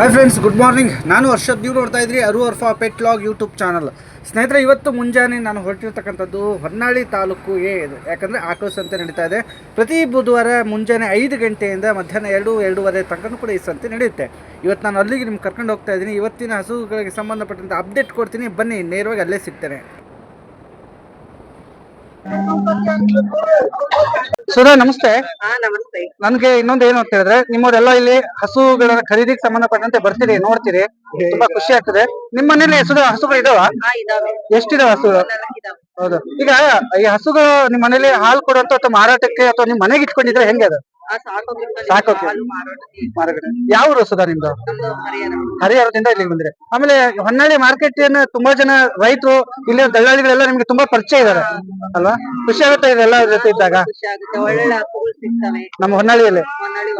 Hi friends good morning ನಾನು ವರ್ಷದ ನೀವು ನೋಡ್ತಾ ಇದ್ರಿ ಅರು Arfa pet log YouTube channel ಸ್ನೇಹಿತರೆ, ಇವತ್ತು ಮುಂಜಾನೆ ನಾನು ಹೊರಟಿರ್ತಕ್ಕಂಥದ್ದು ಹೊನ್ನಾಳಿ ತಾಲೂಕು ಎ ಇದು. ಯಾಕಂದರೆ ಆಕಳ ಸಂತೆ ನಡೀತಾ ಇದೆ. ಪ್ರತಿ ಬುಧವಾರ ಮುಂಜಾನೆ ಐದು ಗಂಟೆಯಿಂದ ಮಧ್ಯಾಹ್ನ ಎರಡು, ಎರಡೂವರೆ ತನಕ ಕೂಡ ಈ ಸಂತೆ ನಡೆಯುತ್ತೆ. ಇವತ್ತು ನಾನು ಅಲ್ಲಿಗೆ ನಿಮ್ಗೆ ಕರ್ಕೊಂಡು ಹೋಗ್ತಾ ಇದ್ದೀನಿ. ಇವತ್ತಿನ ಹಸುಗಳಿಗೆ ಸಂಬಂಧಪಟ್ಟಂಥ ಅಪ್ಡೇಟ್ ಕೊಡ್ತೀನಿ. ಬನ್ನಿ, ನೇರವಾಗಿ ಅಲ್ಲೇ ಸಿಗ್ತೇನೆ. ಸುಧಾ ನಮಸ್ತೆ. ಹಾ ನಮಸ್ತೆ. ನನ್ಗೆ ಇನ್ನೊಂದು ಏನು ಅಂತ ಹೇಳಿದ್ರೆ ನಿಮ್ಮವರೆಲ್ಲ ಇಲ್ಲಿ ಹಸುಗಳ ಖರೀದಿಗೆ ಸಂಬಂಧಪಟ್ಟಂತೆ ಬರ್ತೀರಿ ನೋಡ್ತೀರಿ. ತುಂಬಾ ಖುಷಿ ಆಗ್ತದೆ. ನಿಮ್ಮ ಮನೇಲಿ ಹಸುಗಳು ಹಸುಗಳು ಇದಾವ? ಎಷ್ಟಿದಾವ ಹಸುಗಳು? ಇದಾವೆ. ಹೌದು. ಈಗ ಈ ಹಸುಗಳು ನಿಮ್ಮ ಮನೇಲಿ ಹಾಲು ಕೊಡುವಂತ ಅಥವಾ ಮಾರಾಟಕ್ಕೆ ಅಥವಾ ನಿಮ್ ಮನೆಗೆ ಇಟ್ಕೊಂಡಿದ್ರೆ ಹೆಂಗೆ ಅದು? ಸಾಕೋಕೆ. ಮಾರಾಟಕ್ಕೆ ಯಾವ ಸುಧಾ ನಿಮ್ದು? ಹರಿಹರದಿಂದ ಇಲ್ಲಿಗೆ ಬಂದ್ರೆ ಆಮೇಲೆ ಹೊನ್ನಾಳಿ ಮಾರ್ಕೆಟ್ ಏನ ತುಂಬಾ ಜನ ರೈತರು ಇಲ್ಲಿ ದಳ್ಳಾಳಿಗಳೆಲ್ಲ ನಿಮ್ಗೆ ತುಂಬಾ ಪರಿಚಯ ಇದಾರೆ ಅಲ್ವಾ? ಖುಷಿ ಆಗುತ್ತೆ ಇದೆಲ್ಲ ಜೊತೆ ಇದ್ದಾಗ. ನಮ್ಮ ಹೊನ್ನಾಳಿಯಲ್ಲಿ. ಹೊನ್ನಾಳಿ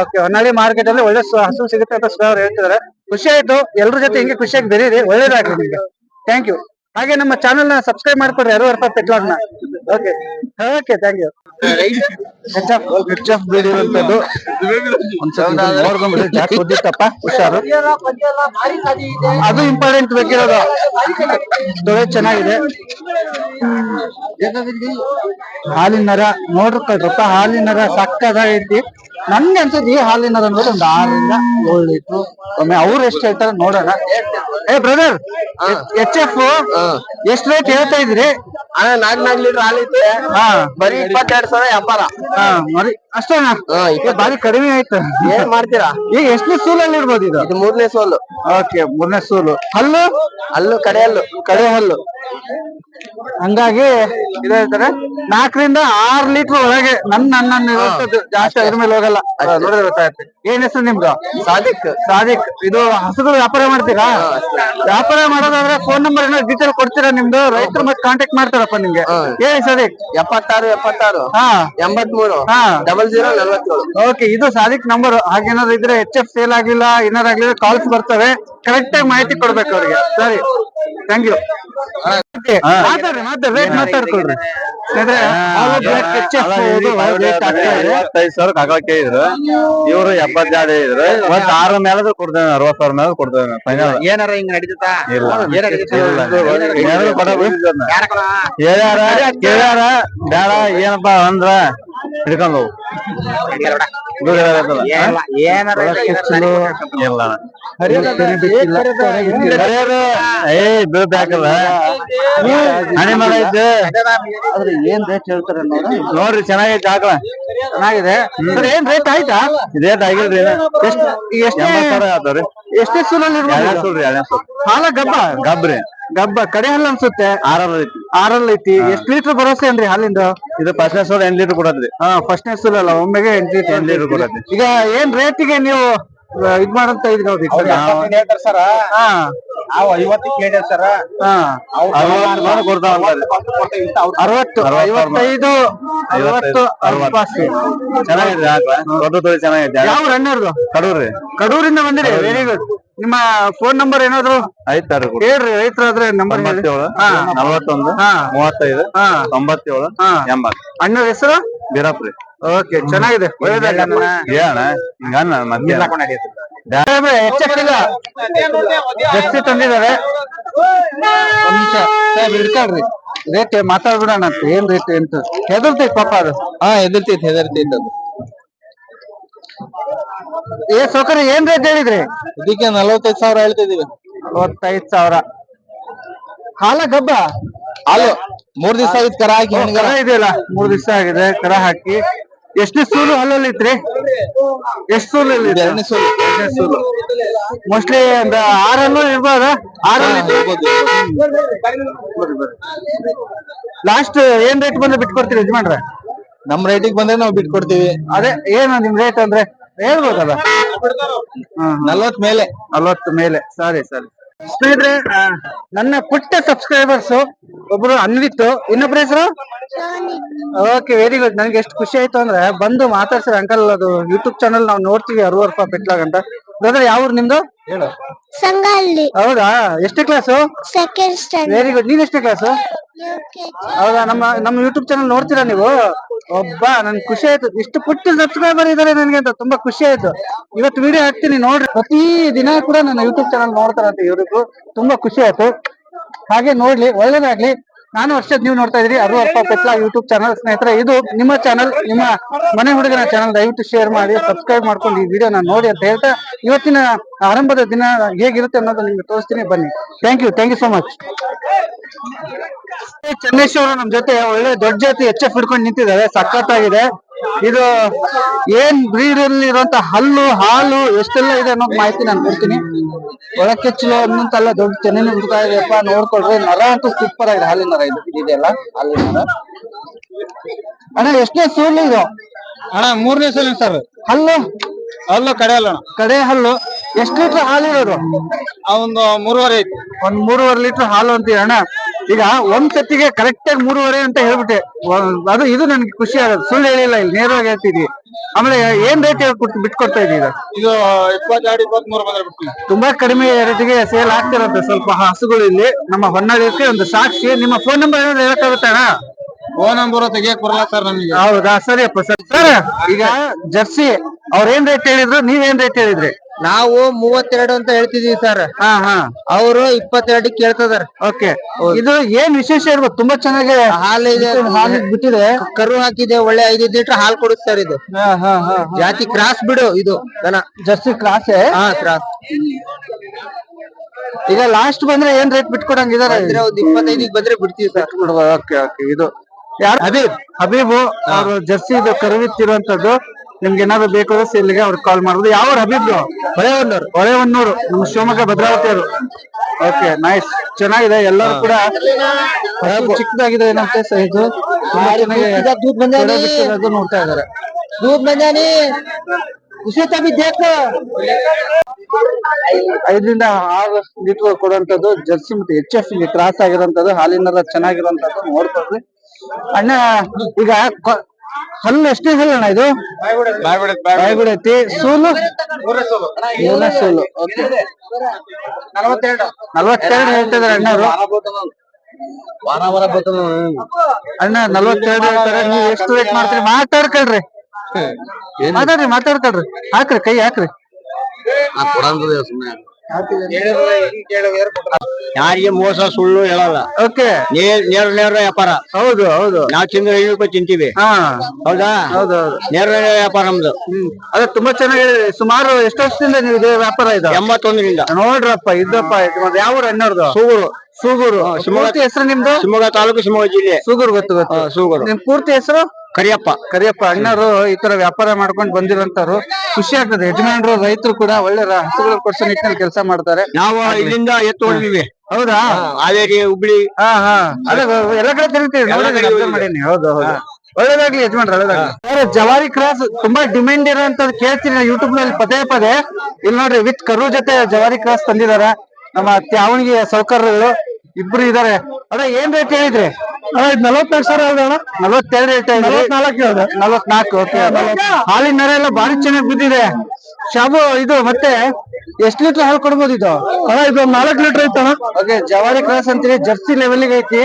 ಓಕೆ. ಹೊನ್ನಾಳಿ ಮಾರ್ಕೆಟ್ ಅಲ್ಲಿ ಒಳ್ಳೆ ಹಸು ಸಿಗುತ್ತೆ ಅಂತ ಅವ್ರು ಹೇಳ್ತಿದಾರೆ ಖುಷಿ ಆಯ್ತು. ಎಲ್ರ ಜೊತೆ ಹಿಂಗೆ ಖುಷಿಯಾಗಿ ಬೆರೀರಿ. ಒಳ್ಳೇದಾಗ್ಲಿ ನಿಮ್ಗೆ. ಥ್ಯಾಂಕ್ ಯು ಹಾಗೆ ನಮ್ಮ ಚಾನೆಲ್ನ ಸಬ್ಸ್ಕ್ರೈಬ್ ಮಾಡ್ಕೊಡ್ರಿ. ಯಾರು ಅರ್ಥ pet log okay okay thank you ಓದಿತ್ತಪ್ಪ ಹುಷಾರು. ಅದು ಇಂಪಾರ್ಟೆಂಟ್ ಬೇಕಿರೋದು. ತೊಳೆ ಚೆನ್ನಾಗಿದೆ. ಹಾಲಿನ ನರ ನೋಡ್ಕೊಳ್ರಪ್ಪ ಹಾಲಿನ ನರ ಸಕ್ಕದಾಗೈತಿ ನನ್ಗೆ ಅನ್ಸುತ್ತೆ ಈ ಹಾಲಿನ ನರ ಅಂದ್ರೆ ಒಂದು ಆರರಿಂದ ಏಳು ಲೀಟ್ರು. ಒಮ್ಮೆ ಅವ್ರು ಎಷ್ಟು ಹೇಳ್ತಾರೆ ನೋಡೋಣ. ಏ ಬ್ರದರ್ ಎಚ್ ಎಫ್ ಎಷ್ಟ್ ರೇಟ್ ಹೇಳ್ತಾ ಇದ್ರಿ ನಾಲ್ಕ್ ನಾಲ್ಕು ಲೀಟರ್ ಹಾಲೈತೆ ಹಾ. ಬರೀ ಇಪ್ಪತ್ತೆರಡು ಸಾವಿರ ವ್ಯಾಪಾರ ಹಾ ಮರಿ ಅಷ್ಟೇನಾ ಬಾರಿ ಕಡಿಮೆ ಆಯ್ತು. ಏನ್ ಮಾಡ್ತೀರಾ? ಈಗ ಎಷ್ಟನೇ ಸೂಲಲ್ಲಿ ಇರ್ಬೋದು ಇದು? ಇದು ಮೂರನೇ ಸೋಲು. ಓಕೆ ಮೂರನೇ ಸೂಲು. ಹಲ್ಲು? ಹಲ್ಲು ಕಡೆ ಹಲ್ಲು. ಕಡೆ ಹಲ್ಲು. ಹಂಗಾಗಿ ನಾಕರಿಂದ ಹೇಳ್ತಾರೆ ನಾಲ್ಕರಿಂದ ಆರ್ ಲೀಟರ್ ಒಳಗೆ ನನ್ನ ನನ್ನ ಜಾಸ್ತಿ ಅದ್ರ ಮೇಲೆ ಹೋಗಲ್ಲ. ನೋಡಿದ್ರೆ ಗೊತ್ತಾಗುತ್ತೆ. ಏನ್ ಹೆಸರು ನಿಮ್ದು? ಸಾದಿಕ್. ಸಾದಿಕ್. ಇದು ಹಸುಗಳು ವ್ಯಾಪಾರ ಮಾಡ್ತೀರಾ? ವ್ಯಾಪಾರ ಮಾಡೋದಾದ್ರೆ ಫೋನ್ ನಂಬರ್ ಏನೋ ಡೀಟೇಲ್ ಕೊಡ್ತೀರಾ ನಿಮ್ದು? ರೈತರು ಮತ್ತೆ ಕಾಂಟ್ಯಾಕ್ಟ್ ಮಾಡ್ತಾರಪ್ಪ ನಿಮ್ಗೆ. ಏನ್ ಸಾದಿಕ್. ಎಪ್ಪತ್ತಾರು ಎಪ್ಪತ್ತಾರು. ಹಾ. ಎಂಬತ್ಮೂರು. ಹಾ. ಡಬಲ್ ಓಕೆ ಇದು ಸಾಧಿಕ್ ನಂಬರ್ ಹಾಗೇನಾದ್ರು ಇದ್ರೆ ಎಚ್ ಎಫ್ ಸೇಲ್ ಆಗಿಲ್ಲ ಆಗ್ಲಿಲ್ಲ ಕಾಲ್ಸ್ ಬರ್ತವೆ. ಕರೆಕ್ಟ್ ಆಗಿ ಮಾಹಿತಿ ಕೊಡ್ಬೇಕು ಅವ್ರಿಗೆ. ಸರಿ. ಥ್ಯಾಂಕ್ ಯು ಮಾತಾಡ್ರಿ ರೇಟ್ ಮಾತಾಡ್ಕೊಳ್ರಿ. ಐವತ್ತೈದು ಸಾವಿರ ಹಾಕಕ್ಕೆ ಇದ್ರು. ಇವ್ರು ಎಪ್ಪತ್ತೆರಡು ಇದ್ರು. ಒಂದ್ ಆರು ಮೇಲೆ ಕೊಡ್ತೇವೆ ಅರವತ್ ಸಾವಿರ ಮೇಲೆ ಕೊಡ್ತೇವೆ ಫೈನಲ್ ಏನಾರ ಹಿಂಗ್ ನಡೀತಾ ಹೇಳ್ಯಾರ ಕೇಳ್ಯಾರ? ಬೇಡ ಏನಪ್ಪಾ ಅಂದ್ರ ಹಿಡ್ಕೊಂಡ್ ಏನ್ ರೇಟ್ ಹೇಳ್ತಾರೆ ನೋಡಿ. ನೋಡ್ರಿ ಚೆನ್ನಾಗೈತೆ ಆಕಳ. ಚೆನ್ನಾಗಿದೆ. ಸರ್ ಏನ್ ರೇಟ್ ಆಯ್ತಾ? ರೇಟ್ ಆಗಿಲ್ರಿ. ಎಷ್ಟು ಎಷ್ಟೇ ಸುಳ್ಳು ಹಾಲ ಗಬ್ಬ? ಗಬ್ರಿ. ಗಬ್ಬ ಕಡೆ ಹಾಲು ಅನ್ಸುತ್ತೆ. ಆರಲ್ಲಿ ಐತಿ. ಆರಲ್ ಐತಿ. ಎಷ್ಟ್ ಲೀಟರ್ ಬರೋಸೆ ಏನ್ರಿ ಹಾಲಿಂದ? ಇದು ಫಸ್ಟ್ನೇ ಸೋಲ್ ಎಂಟ್ ಲೀಟರ್ ಕೊಡತ್ರಿ. ಹಾ ಫಸ್ಟ್ ಸೂಲ್ ಅಲ್ಲ ಒಮ್ಮೆಗೆ ಎಂಟ್ ಲೀಟರ್ ಎಂಟ್ ಲೀಟರ್ ಕೊಡತ್ರಿ. ಈಗ ಏನ್ ರೇಟಿಗೆ ನೀವು ಆ, ಇದ್ ಮಾಡಂತ ಇದ್ ನೋಡಿ ಸರ್. ಹಾ. ನಾವು ಐವತ್ತಿಗೆ ಕೇಳ್ಯಾರ ಸರ. ಹಾ. ಅರವತ್ತು ಸಾವಿರ ಕೊಡ್ತಾವ ಅಂತಾರ್ರಿ. ಅರವತ್ತು ಅರವತ್ತು ಐವತ್ತೈದು ಅರವತ್ತು ಅರವತ್ತು. ಅರವತ್ತು. ಚೆನ್ನಾಗೈತ್ರಿ ಆಕಳ ದೊಡ್ಡ ತೊಳಿ ಚೆನ್ನಾಗೈತೆ ಯಾವ ರನ್ನರ್ದು ಕಡೂರಿ ಕಡೂರಿಂದ ಬಂದಿರಿ? ವೆರಿ ಗುಡ್ ನಿಮ್ಮ ಫೋನ್ ನಂಬರ್ ಏನಾದ್ರು? ಐತ್ ತರ್ರಿ ಕೇಳ್ರಿ ಹೇಳ್ರಿ ರೈತರಾದ್ರೆ ನಂಬರ್ ತೊಂಬತ್ತೇಳು ಹಾ. ನಲವತ್ತೊಂದು. ಮೂವತ್ತೈದು ತೊಂಬತ್ತೇಳು ಎಂಬತ್ತು. ಅಣ್ಣರ ಹೆಸರು? ಬೀರಪ್ರಿ ಓಕೆ ಚೆನ್ನಾಗಿದೆ. ಒಳ್ಳೇದಾಗ ಹಿಂಗನ್ನ ಮತ್ತೆ ಹೆಚ್ಚಕ್ ಇಲ್ಲ ಜಾಸ್ತಿ ತಂದಿದ್ದಾರೆ. ಒಂದ್ ನಿಮಿಷ ಸಾಹೇಬ್ ಹಿಡ್ಕೊಳ್ರಿ ರೇಟ್ ಮಾತಾಡ್ಬಿಡೋಣ ಅಂತ. ಏನ್ ರೇಟ್ ಎಂತ ಹೆದರ್ತೈತಿ ಪಾಪ ಅದು. ಹಾ ಹೆದರ್ತೈತಿ ಹೆದರ್ತೈತಿ ಅದು. ಏ ಸೌಕರ್ಯ ಏನ್ ರೇಟ್ ಹೇಳಿದ್ರಿ? ಇದಕ್ಕೆ ನಲವತ್ತೈದು ಸಾವಿರ ಹೇಳ್ತಿದೀವಿ. ನಲವತ್ತೈದ್ ಸಾವಿರ. ಹಾಲ ಗಬ್ಬ? ಹಾಲು ಮೂರ್ ದಿವಸ ಆಗಿತ್ತು ಕರ ಹಾಕಿ ಕರ ಇದೆಯಲ್ಲ? ಮೂರ್ ದಿವಸ ಆಗಿದೆ ಕರ ಹಾಕಿ. ಎಷ್ಟನೇ ಸೂಲು ಹಲ್ಲಲ್ಲಿ ಇತ್ರಿ? ಎಷ್ಟ್ ಸೂಲು ಇಲ್ಲಿ ಎರಡನೇ ಸೋಲು ಎರಡನೇ ಸೂಲು ಮೋಸ್ಟ್ಲಿ ಒಂದ್ ಆರಲ್ಲೂ ಇರ್ಬೋದ? ಆರಲ್ಲಿ ಲಾಸ್ಟ್ ಏನ್ ರೇಟ್ ಬಂದ್ರೆ ಬಿಟ್ಕೊಡ್ತೀರಿ ಯಜಮಾನ್ರೆ? ನಮ್ ರೇಟಿಗೆ ಬಂದ್ರೆ ನಾವು ಬಿಟ್ಕೊಡ್ತೀವಿ. ಅದೇ ಏನು ನಿಮ್ ರೇಟ್ ಅಂದ್ರೆ? ಹೇಳ್ಬೋದಲ್ಲ? ನಲ್ವತ್ ಮೇಲೆ. ನಲ್ವತ್ತು ಮೇಲೆ. ಸರಿ ಸರಿ ಸ್ನೇಹಿತರೆ ನನ್ನ ಪುಟ್ಟ ಸಬ್ಸ್ಕ್ರೈಬರ್ಸ್ ಒಬ್ರು ಅನ್ವಿತ್ ಇನ್ನೊಬ್ರ ಹೆಸರು? ಓಕೆ ವೆರಿ ಗುಡ್ ನನ್ಗೆ ಎಷ್ಟು ಖುಷಿ ಆಯ್ತು ಅಂದ್ರೆ ಬಂದು ಮಾತಾಡ್ಸಿರ ಅಂಕಲ್ ಅದು ಯೂಟ್ಯೂಬ್ ಚಾನಲ್ ನಾವು ನೋಡ್ತೀವಿ ಅರುವರ್ಪ ಪೆಟ್ಲಾಗ್ ಅಂತ. ಬ್ರದರ್ ಯಾವ ಊರು ನಿಮ್ದು? ಹೌದಾ? ಎಷ್ಟು ಕ್ಲಾಸು ವೆರಿ ಗುಡ್ ನೀನ್ ಎಷ್ಟೇ ಕ್ಲಾಸು ಹೌದಾ? ನಮ್ಮ ನಮ್ಮ ಯೂಟ್ಯೂಬ್ ಚಾನಲ್ ನೋಡ್ತೀರಾ ನೀವು? ಒಬ್ಬ, ನನ್ ಖುಷಿ ಆಯ್ತು. ಇಷ್ಟು ಪುಟ್ಟ ಸಬ್ಸ್ಕ್ರೈಬರ್ ಇದಾರೆ ನನ್ಗೆ ಅಂತ ತುಂಬಾ ಖುಷಿ ಆಯ್ತು. ಇವತ್ತು ವಿಡಿಯೋ ಹಾಕ್ತೀನಿ ನೋಡ್ರಿ. ಪ್ರತಿ ದಿನ ಕೂಡ ನನ್ನ ಯೂಟ್ಯೂಬ್ ಚಾನಲ್ ನೋಡ್ತಾರಂತೆ ಇವ್ರಿಗೂ ತುಂಬಾ ಖುಷಿ ಆಯ್ತು. ಹಾಗೆ ನೋಡ್ಲಿ, ಒಳ್ಳೇದಾಗ್ಲಿ. ನಾನು ವರ್ಷದ ನೀವು ನೋಡ್ತಾ ಇದ್ರಿ ಅದು ಅಪ್ಪ ಪೆಟ್ಲಾ ಯೂಟ್ಯೂಬ್ ಚಾನಲ್ ಸ್ನೇಹಿತರೆ, ಇದು ನಿಮ್ಮ ಚಾನಲ್ ನಿಮ್ಮ ಮನೆ ಹುಡುಗನ ಚಾನಲ್ ದಯವಿಟ್ಟು ಶೇರ್ ಮಾಡಿ ಸಬ್ಸ್ಕ್ರೈಬ್ ಮಾಡ್ಕೊಂಡು ಈ ವಿಡಿಯೋನ ನೋಡಿ ಅಂತ ಹೇಳ್ತಾ ಇವತ್ತಿನ ಆರಂಭದ ದಿನ ಹೇಗಿರುತ್ತೆ ಅನ್ನೋದು ನಿಮ್ಗೆ ತೋರಿಸ್ತೀನಿ. ಬನ್ನಿ. Thank you thank you so much Channeshwara ನಮ್ ಜೊತೆ ಒಳ್ಳೆ ದೊಡ್ಡ ಜಾತಿ ಎಚ್ ಎಫ್ ಹಿಡ್ಕೊಂಡು ನಿಂತಿದ್ದಾರೆ ಸಖತ್ತಾಗಿದೆ. ಇದು ಏನ್ ಬ್ರೀಡ್ ಅಲ್ಲಿ ಇರುವಂತ ಹಲ್ಲು ಹಾಲು ಎಷ್ಟೆಲ್ಲ ಇದೆ ಅನ್ನೋದು ಮಾಹಿತಿ ನಾನು ಕೊಡ್ತೀನಿ. ಒಳಕೆಚ್ಚಲು ಅನ್ನಂತಲ್ಲ ದೊಡ್ಡ ಚೆನ್ನಾಗಿ ಹುಡ್ತಾ ಇದೆಯಪ್ಪ ನೋಡ್ಕೊಳ್ರಿ. ನರ ಅಂತೂ ಸೂಪರ್ ಆಗಿದೆ ಹಾಲಿನ ನರ ಇದು ಇದೆಯಲ್ಲ ಹಾಲಿನ ನರ. ಅಣ್ಣ ಎಷ್ಟನೇ ಸೂಲ್ ಇದು? ಅಣ್ಣ ಮೂರನೇ ಸಲ ಸರ್. ಹಲ್ಲು? ಅಲ್ಲೂ ಕಡೆ ಅಲ್ಲ ಕಡೆ ಹಲ್ಲು. ಎಷ್ಟು ಲೀಟರ್ ಹಾಲು ಇರೋದು? ಒಂದು ಮೂರುವರೆ ಐತಿ. ಒಂದ್ ಮೂರುವರೆ ಲೀಟರ್ ಹಾಲು ಅಂತೀವಿ ಅಣ್ಣ? ಈಗ ಒಂದ್ ಸತಿಗೆ ಕರೆಕ್ಟ್ ಆಗಿ ಮೂರುವರೆ ಅಂತ ಹೇಳ್ಬಿಟ್ಟೆ. ಒಂದ್- ಅದು ಇದು ನನ್ಗೆ ಖುಷಿ ಆಗೋದು. ಸುಳ್ಳು ಹೇಳಿಲ್ಲ ಇಲ್ಲಿ ನೇರವಾಗಿ ಹೇಳ್ತಿದ್ವಿ ಆಮೇಲೆ ಏನ್ ರೇಟ್ ಹೇಳ್ಕೊಟ್ಟು ಬಿಟ್ಕೊಡ್ತಾ ಇದೀವಿ ಈಗ? ಇದು ಇಪ್ಪತ್ತೆರಡು ಇಪ್ಪತ್ಮೂರು ಬಂದ್ರೆ ಬಿಡ್ತೀನಿ. ತುಂಬಾ ಕಡಿಮೆ ರೇಟಿಗೆ ಸೇಲ್ ಆಗ್ತಿರತ್ತೆ ಸ್ವಲ್ಪ ಹಸುಗಳು ಇಲ್ಲಿ ನಮ್ಮ ಹೊನ್ನಾಳಿಗೆ ಒಂದು ಸಾಕ್ಷಿ. ನಿಮ್ಮ ಫೋನ್ ನಂಬರ್ ಏನಾದ್ರು ಹೇಳಕ್ಕಾಗುತ್ತೆ ಅಣ್ಣ? ಫೋನ್ ನಂಬರ್ ತೆಗಿಯಕ್ ಬರಲ್ಲ ಸರ್ ನಮಗೆ. ಹೌದಾ? Sir sir. ಈಗ ಜರ್ಸಿ ಅವ್ರ ಏನ್ ರೇಟ್ ಹೇಳಿದ್ರು? ನೀವೇನ್ ರೇಟ್ ಹೇಳಿದ್ರಿ? ನಾವು ಮೂವತ್ತೆರಡು ಅಂತ ಹೇಳ್ತಿದೀವಿ ಸರ್. ಹಾ ಹಾ. ಅವರು ಇಪ್ಪತ್ತೆರಡು ಕೇಳ್ತದಾರ. ಓಕೆ. ಇದು ಏನ್ ವಿಶೇಷ ಇರ್ಬೋದು ತುಂಬಾ ಚೆನ್ನಾಗಿ ಹಾಲು ಇದೆ. ಹಾಲು ಬಿಟ್ಟಿದೆ. ಕರು ಹಾಕಿದೆ ಒಳ್ಳೆ ಐದೈದು ಲೀಟರ್ ಹಾಲು ಕೊಡುತ್ತೆ ಸರ್ ಇದು. ಹಾ ಹಾ ಹಾ ಜಾತಿ ಕ್ರಾಸ್ ಬಿಡು ಇದು ದನ. ಜರ್ಸಿ ಕ್ರಾಸ್ ಹಾ ಕ್ರಾಸ್. ಈಗ ಲಾಸ್ಟ್ ಬಂದ್ರೆ ಏನ್ ರೇಟ್ ಬಿಟ್ಕೊಡಂಗಿದಾರೆ? ಅಂದ್ರೆ ಒಂದ್ ಇಪ್ಪತ್ತೈದಿಗೆ ಬಂದ್ರೆ ಬಿಡ್ತೀವಿ ಸರ್. Okay okay. ಇದು ಹಬೀಬ್ ಹಬೀಬು ಅವ್ರು ಜರ್ಸಿ ಇದು ಕರುವಿತ್ತಿರುವಂತದ್ದು ನಿಮ್ಗೆ ಏನಾದ್ರು ಬೇಕು ಅಂದ್ರೆ ಇಲ್ಲಿಗೆ ಅವ್ರಿಗೆ ಕಾಲ್ ಮಾಡ್ಬೋದು ಯಾವ ಹಬೀಬ್ ಹೊಳೆಹೊನ್ನೂರು ಹೊಳೆಹೊನ್ನೂರು ನಮ್ಮ ಶಿವಮೊಗ್ಗ ಭದ್ರಾವತಿ ಅವರು ಓಕೆ ನೈಸ್ ಚೆನ್ನಾಗಿದೆ ಎಲ್ಲರೂ ಕೂಡ ಹಸು ಚಿಕ್ಕದಾಗಿದೆ ಏನಂತೆ ಇದು ತುಂಬಾ ಚೆನ್ನಾಗಿ ಕೊಡೆ ಬಿಟ್ಟಿರೋದು ನೋಡ್ತಾ ಇದಾರೆ दूध में जानी उसे तभी देख ಐದರಿಂದ ಆರು ಲೀಟರ್ ಕೊಡುವಂತದ್ದು ಜರ್ಸಿ ಮತ್ತೆ ಎಚ್ ಎಫ್ ಇಲ್ಲಿ ಕ್ರಾಸ್ ಆಗಿರೋಂಥದ್ದು ಹಾಲಿನ ಚೆನ್ನಾಗಿರೋಂಥದ್ದು ನೋಡ್ಕೊಳ್ರಿ ಅಣ್ಣ ಈಗ ಹಲ್ಲು ಎಷ್ಟನೇ ಹಲ್ಲು ಅಣ್ಣ ಇದು? ಬಾಯ್ಗುಡ ಐತಿ ಸೂಲು? ಮೂರನೇ ಸೂಲು. ಓಕೆ. ನಲವತ್ತೆರಡು. ಹೇಳ್ತಿದಾರೆ ಅಣ್ಣವ್ರು. ವಾರ ವಾರ ಬರ್ತದ ಅಣ್ಣ ನಲ್ವತ್ತೆರಡು ಹೇಳ್ತಾರೆ. ನೀವು ಎಷ್ಟು ವೇಟ್ ಮಾಡ್ತೀರಿ? ಮಾತಾಡ್ಕೊಳ್ರಿ. ಮಾತಾಡ್ರಿ ಮಾತಾಡ್ಕೊಳ್ರಿ. ಹಾಕ್ರಿ ಕೈ ಹಾಕ್ರಿ. ಯಾರಿಗೆ ಮೋಸ ಸುಳ್ಳು ಹೇಳಲ್ಲ. ಓಕೆ ನೇರ ನೇರ ನೇರ ವ್ಯಾಪಾರ. ಹೌದು ಹೌದು. ನಾವು ತಿಂದ್ರೆ ಐನೂರು ರೂಪಾಯಿ ತಿಂತೀವಿ. ಹಾ. ಹೌದಾ? ಹೌದು ಹೌದು. ನೇರ ನೇರ ವ್ಯಾಪಾರ ನಮ್ದು. ಹ್ಮ್. ಅದೇ ತುಂಬಾ ಚೆನ್ನಾಗಿ ಸುಮಾರು ಎಷ್ಟು ವರ್ಷದಿಂದ ನೀವು ಇದೇ ವ್ಯಾಪಾರ ಇದೆ? ಎಂಬತ್ತೊಂದರಿಂದ. ನೋಡ್ರಪ್ಪ ಇದ್ದಪ್ಪ ಯಾವ ಊರು ಸೂಗೂರು. ಸೂಗೂರು. ಪೂರ್ತಿ ಹೆಸರು ನಿಮ್ದು? ಶಿವಮೊಗ್ಗ ತಾಲೂಕು ಶಿವಮೊಗ್ಗ ಜಿಲ್ಲೆ. ಸೂಗೂರು ಗೊತ್ತು ಗೊತ್ತು. ಸೂಗೂರು. ನಿಮ್ ಪೂರ್ತಿ ಹೆಸರು? ಕರಿಯಪ್ಪ. ಕರಿಯಪ್ಪ ಅಣ್ಣರು ಈ ತರ ವ್ಯಾಪಾರ ಮಾಡ್ಕೊಂಡು ಬಂದಿರೋಂತವ್ರು ಖುಷಿ ಆಗ್ತದೆ. ಯಜಮಾನರು ರೈತರು ಕೂಡ ಒಳ್ಳೆ ಹಸುಗಳ ಕೊಡ್ಸೋ ನಿಟ್ಟಿನಲ್ಲಿ ಕೆಲಸ ಮಾಡ್ತಾರೆ. ನಾವು ಇಲ್ಲಿಂದ ಎತ್ತು ಹೊಡಿದ್ವಿ. ಹೌದಾ? ಹಾವೇರಿ ಹುಬ್ಳಿ. ಹಾ ಹಾ. ಅದೇ ಎಲ್ಲ ಕಡೆ ತಿರುಗ್ತೀವಿ ಮಾಡೀನಿ. ಹೌದು ಹೌದು. ಒಳ್ಳೇದಾಗ್ಲಿ ಯಜಮಾನ್ರ ಒಳ್ಳೇದಾಗ್ಲಿ. ಜವಾರಿ ಕ್ರಾಸ್ ತುಂಬಾ ಡಿಮ್ಯಾಂಡ್ ಇರೋಂಥದ್ದು ಕೇಳ್ತೀನಿ ಯೂಟ್ಯೂಬ್ನಲ್ಲಿ ಪದೇ ಪದೇ. ಇಲ್ಲಿ ನೋಡ್ರಿ ವಿತ್ ಕರು ಜೊತೆ ಜವಾರಿ ಕ್ರಾಸ್ ತಂದಿದಾರ. ನಮ್ಮ ತ್ಯಾವಣಿಗೆ ಸೌಕರ್ಯಗಳು. ಇಬ್ರು ಇದಾರೆ. ಅಣ್ಣ ಏನ್ ರೇಟ್ ಹೇಳಿದ್ರಿ? ನಲವತ್ನಾಲ್ಕು ಸಾವಿರ ಅಣ್ಣ. ನಲವತ್ತೆರಡು ಹೇಳ್ತಾ ಇದ್ರಿ ನಲವತ್ನಾಲ್ಕು ಓಕೆ ಹಾಲಿನ ನರ ಎಲ್ಲ ಬಾರಿ ಚೆನ್ನಾಗಿ ಬಿದ್ದಿದೆ. ಶಾಬು ಇದು ಮತ್ತೆ ಎಷ್ಟ್ ಲೀಟರ್ ಹಾಲು ಕೊಡ್ಬೋದು ಇದು? ಅಣ್ಣ ಇದು ನಾಲ್ಕು ಲೀಟರ್ ಐತಣ್ಣ ಓಕೆ ಜವಾರಿ ಕ್ರಾಸ್ ಅಂತೀರಿ ಜರ್ಸಿ ಲೆವೆಲ್ಗೆ ಐತಿ.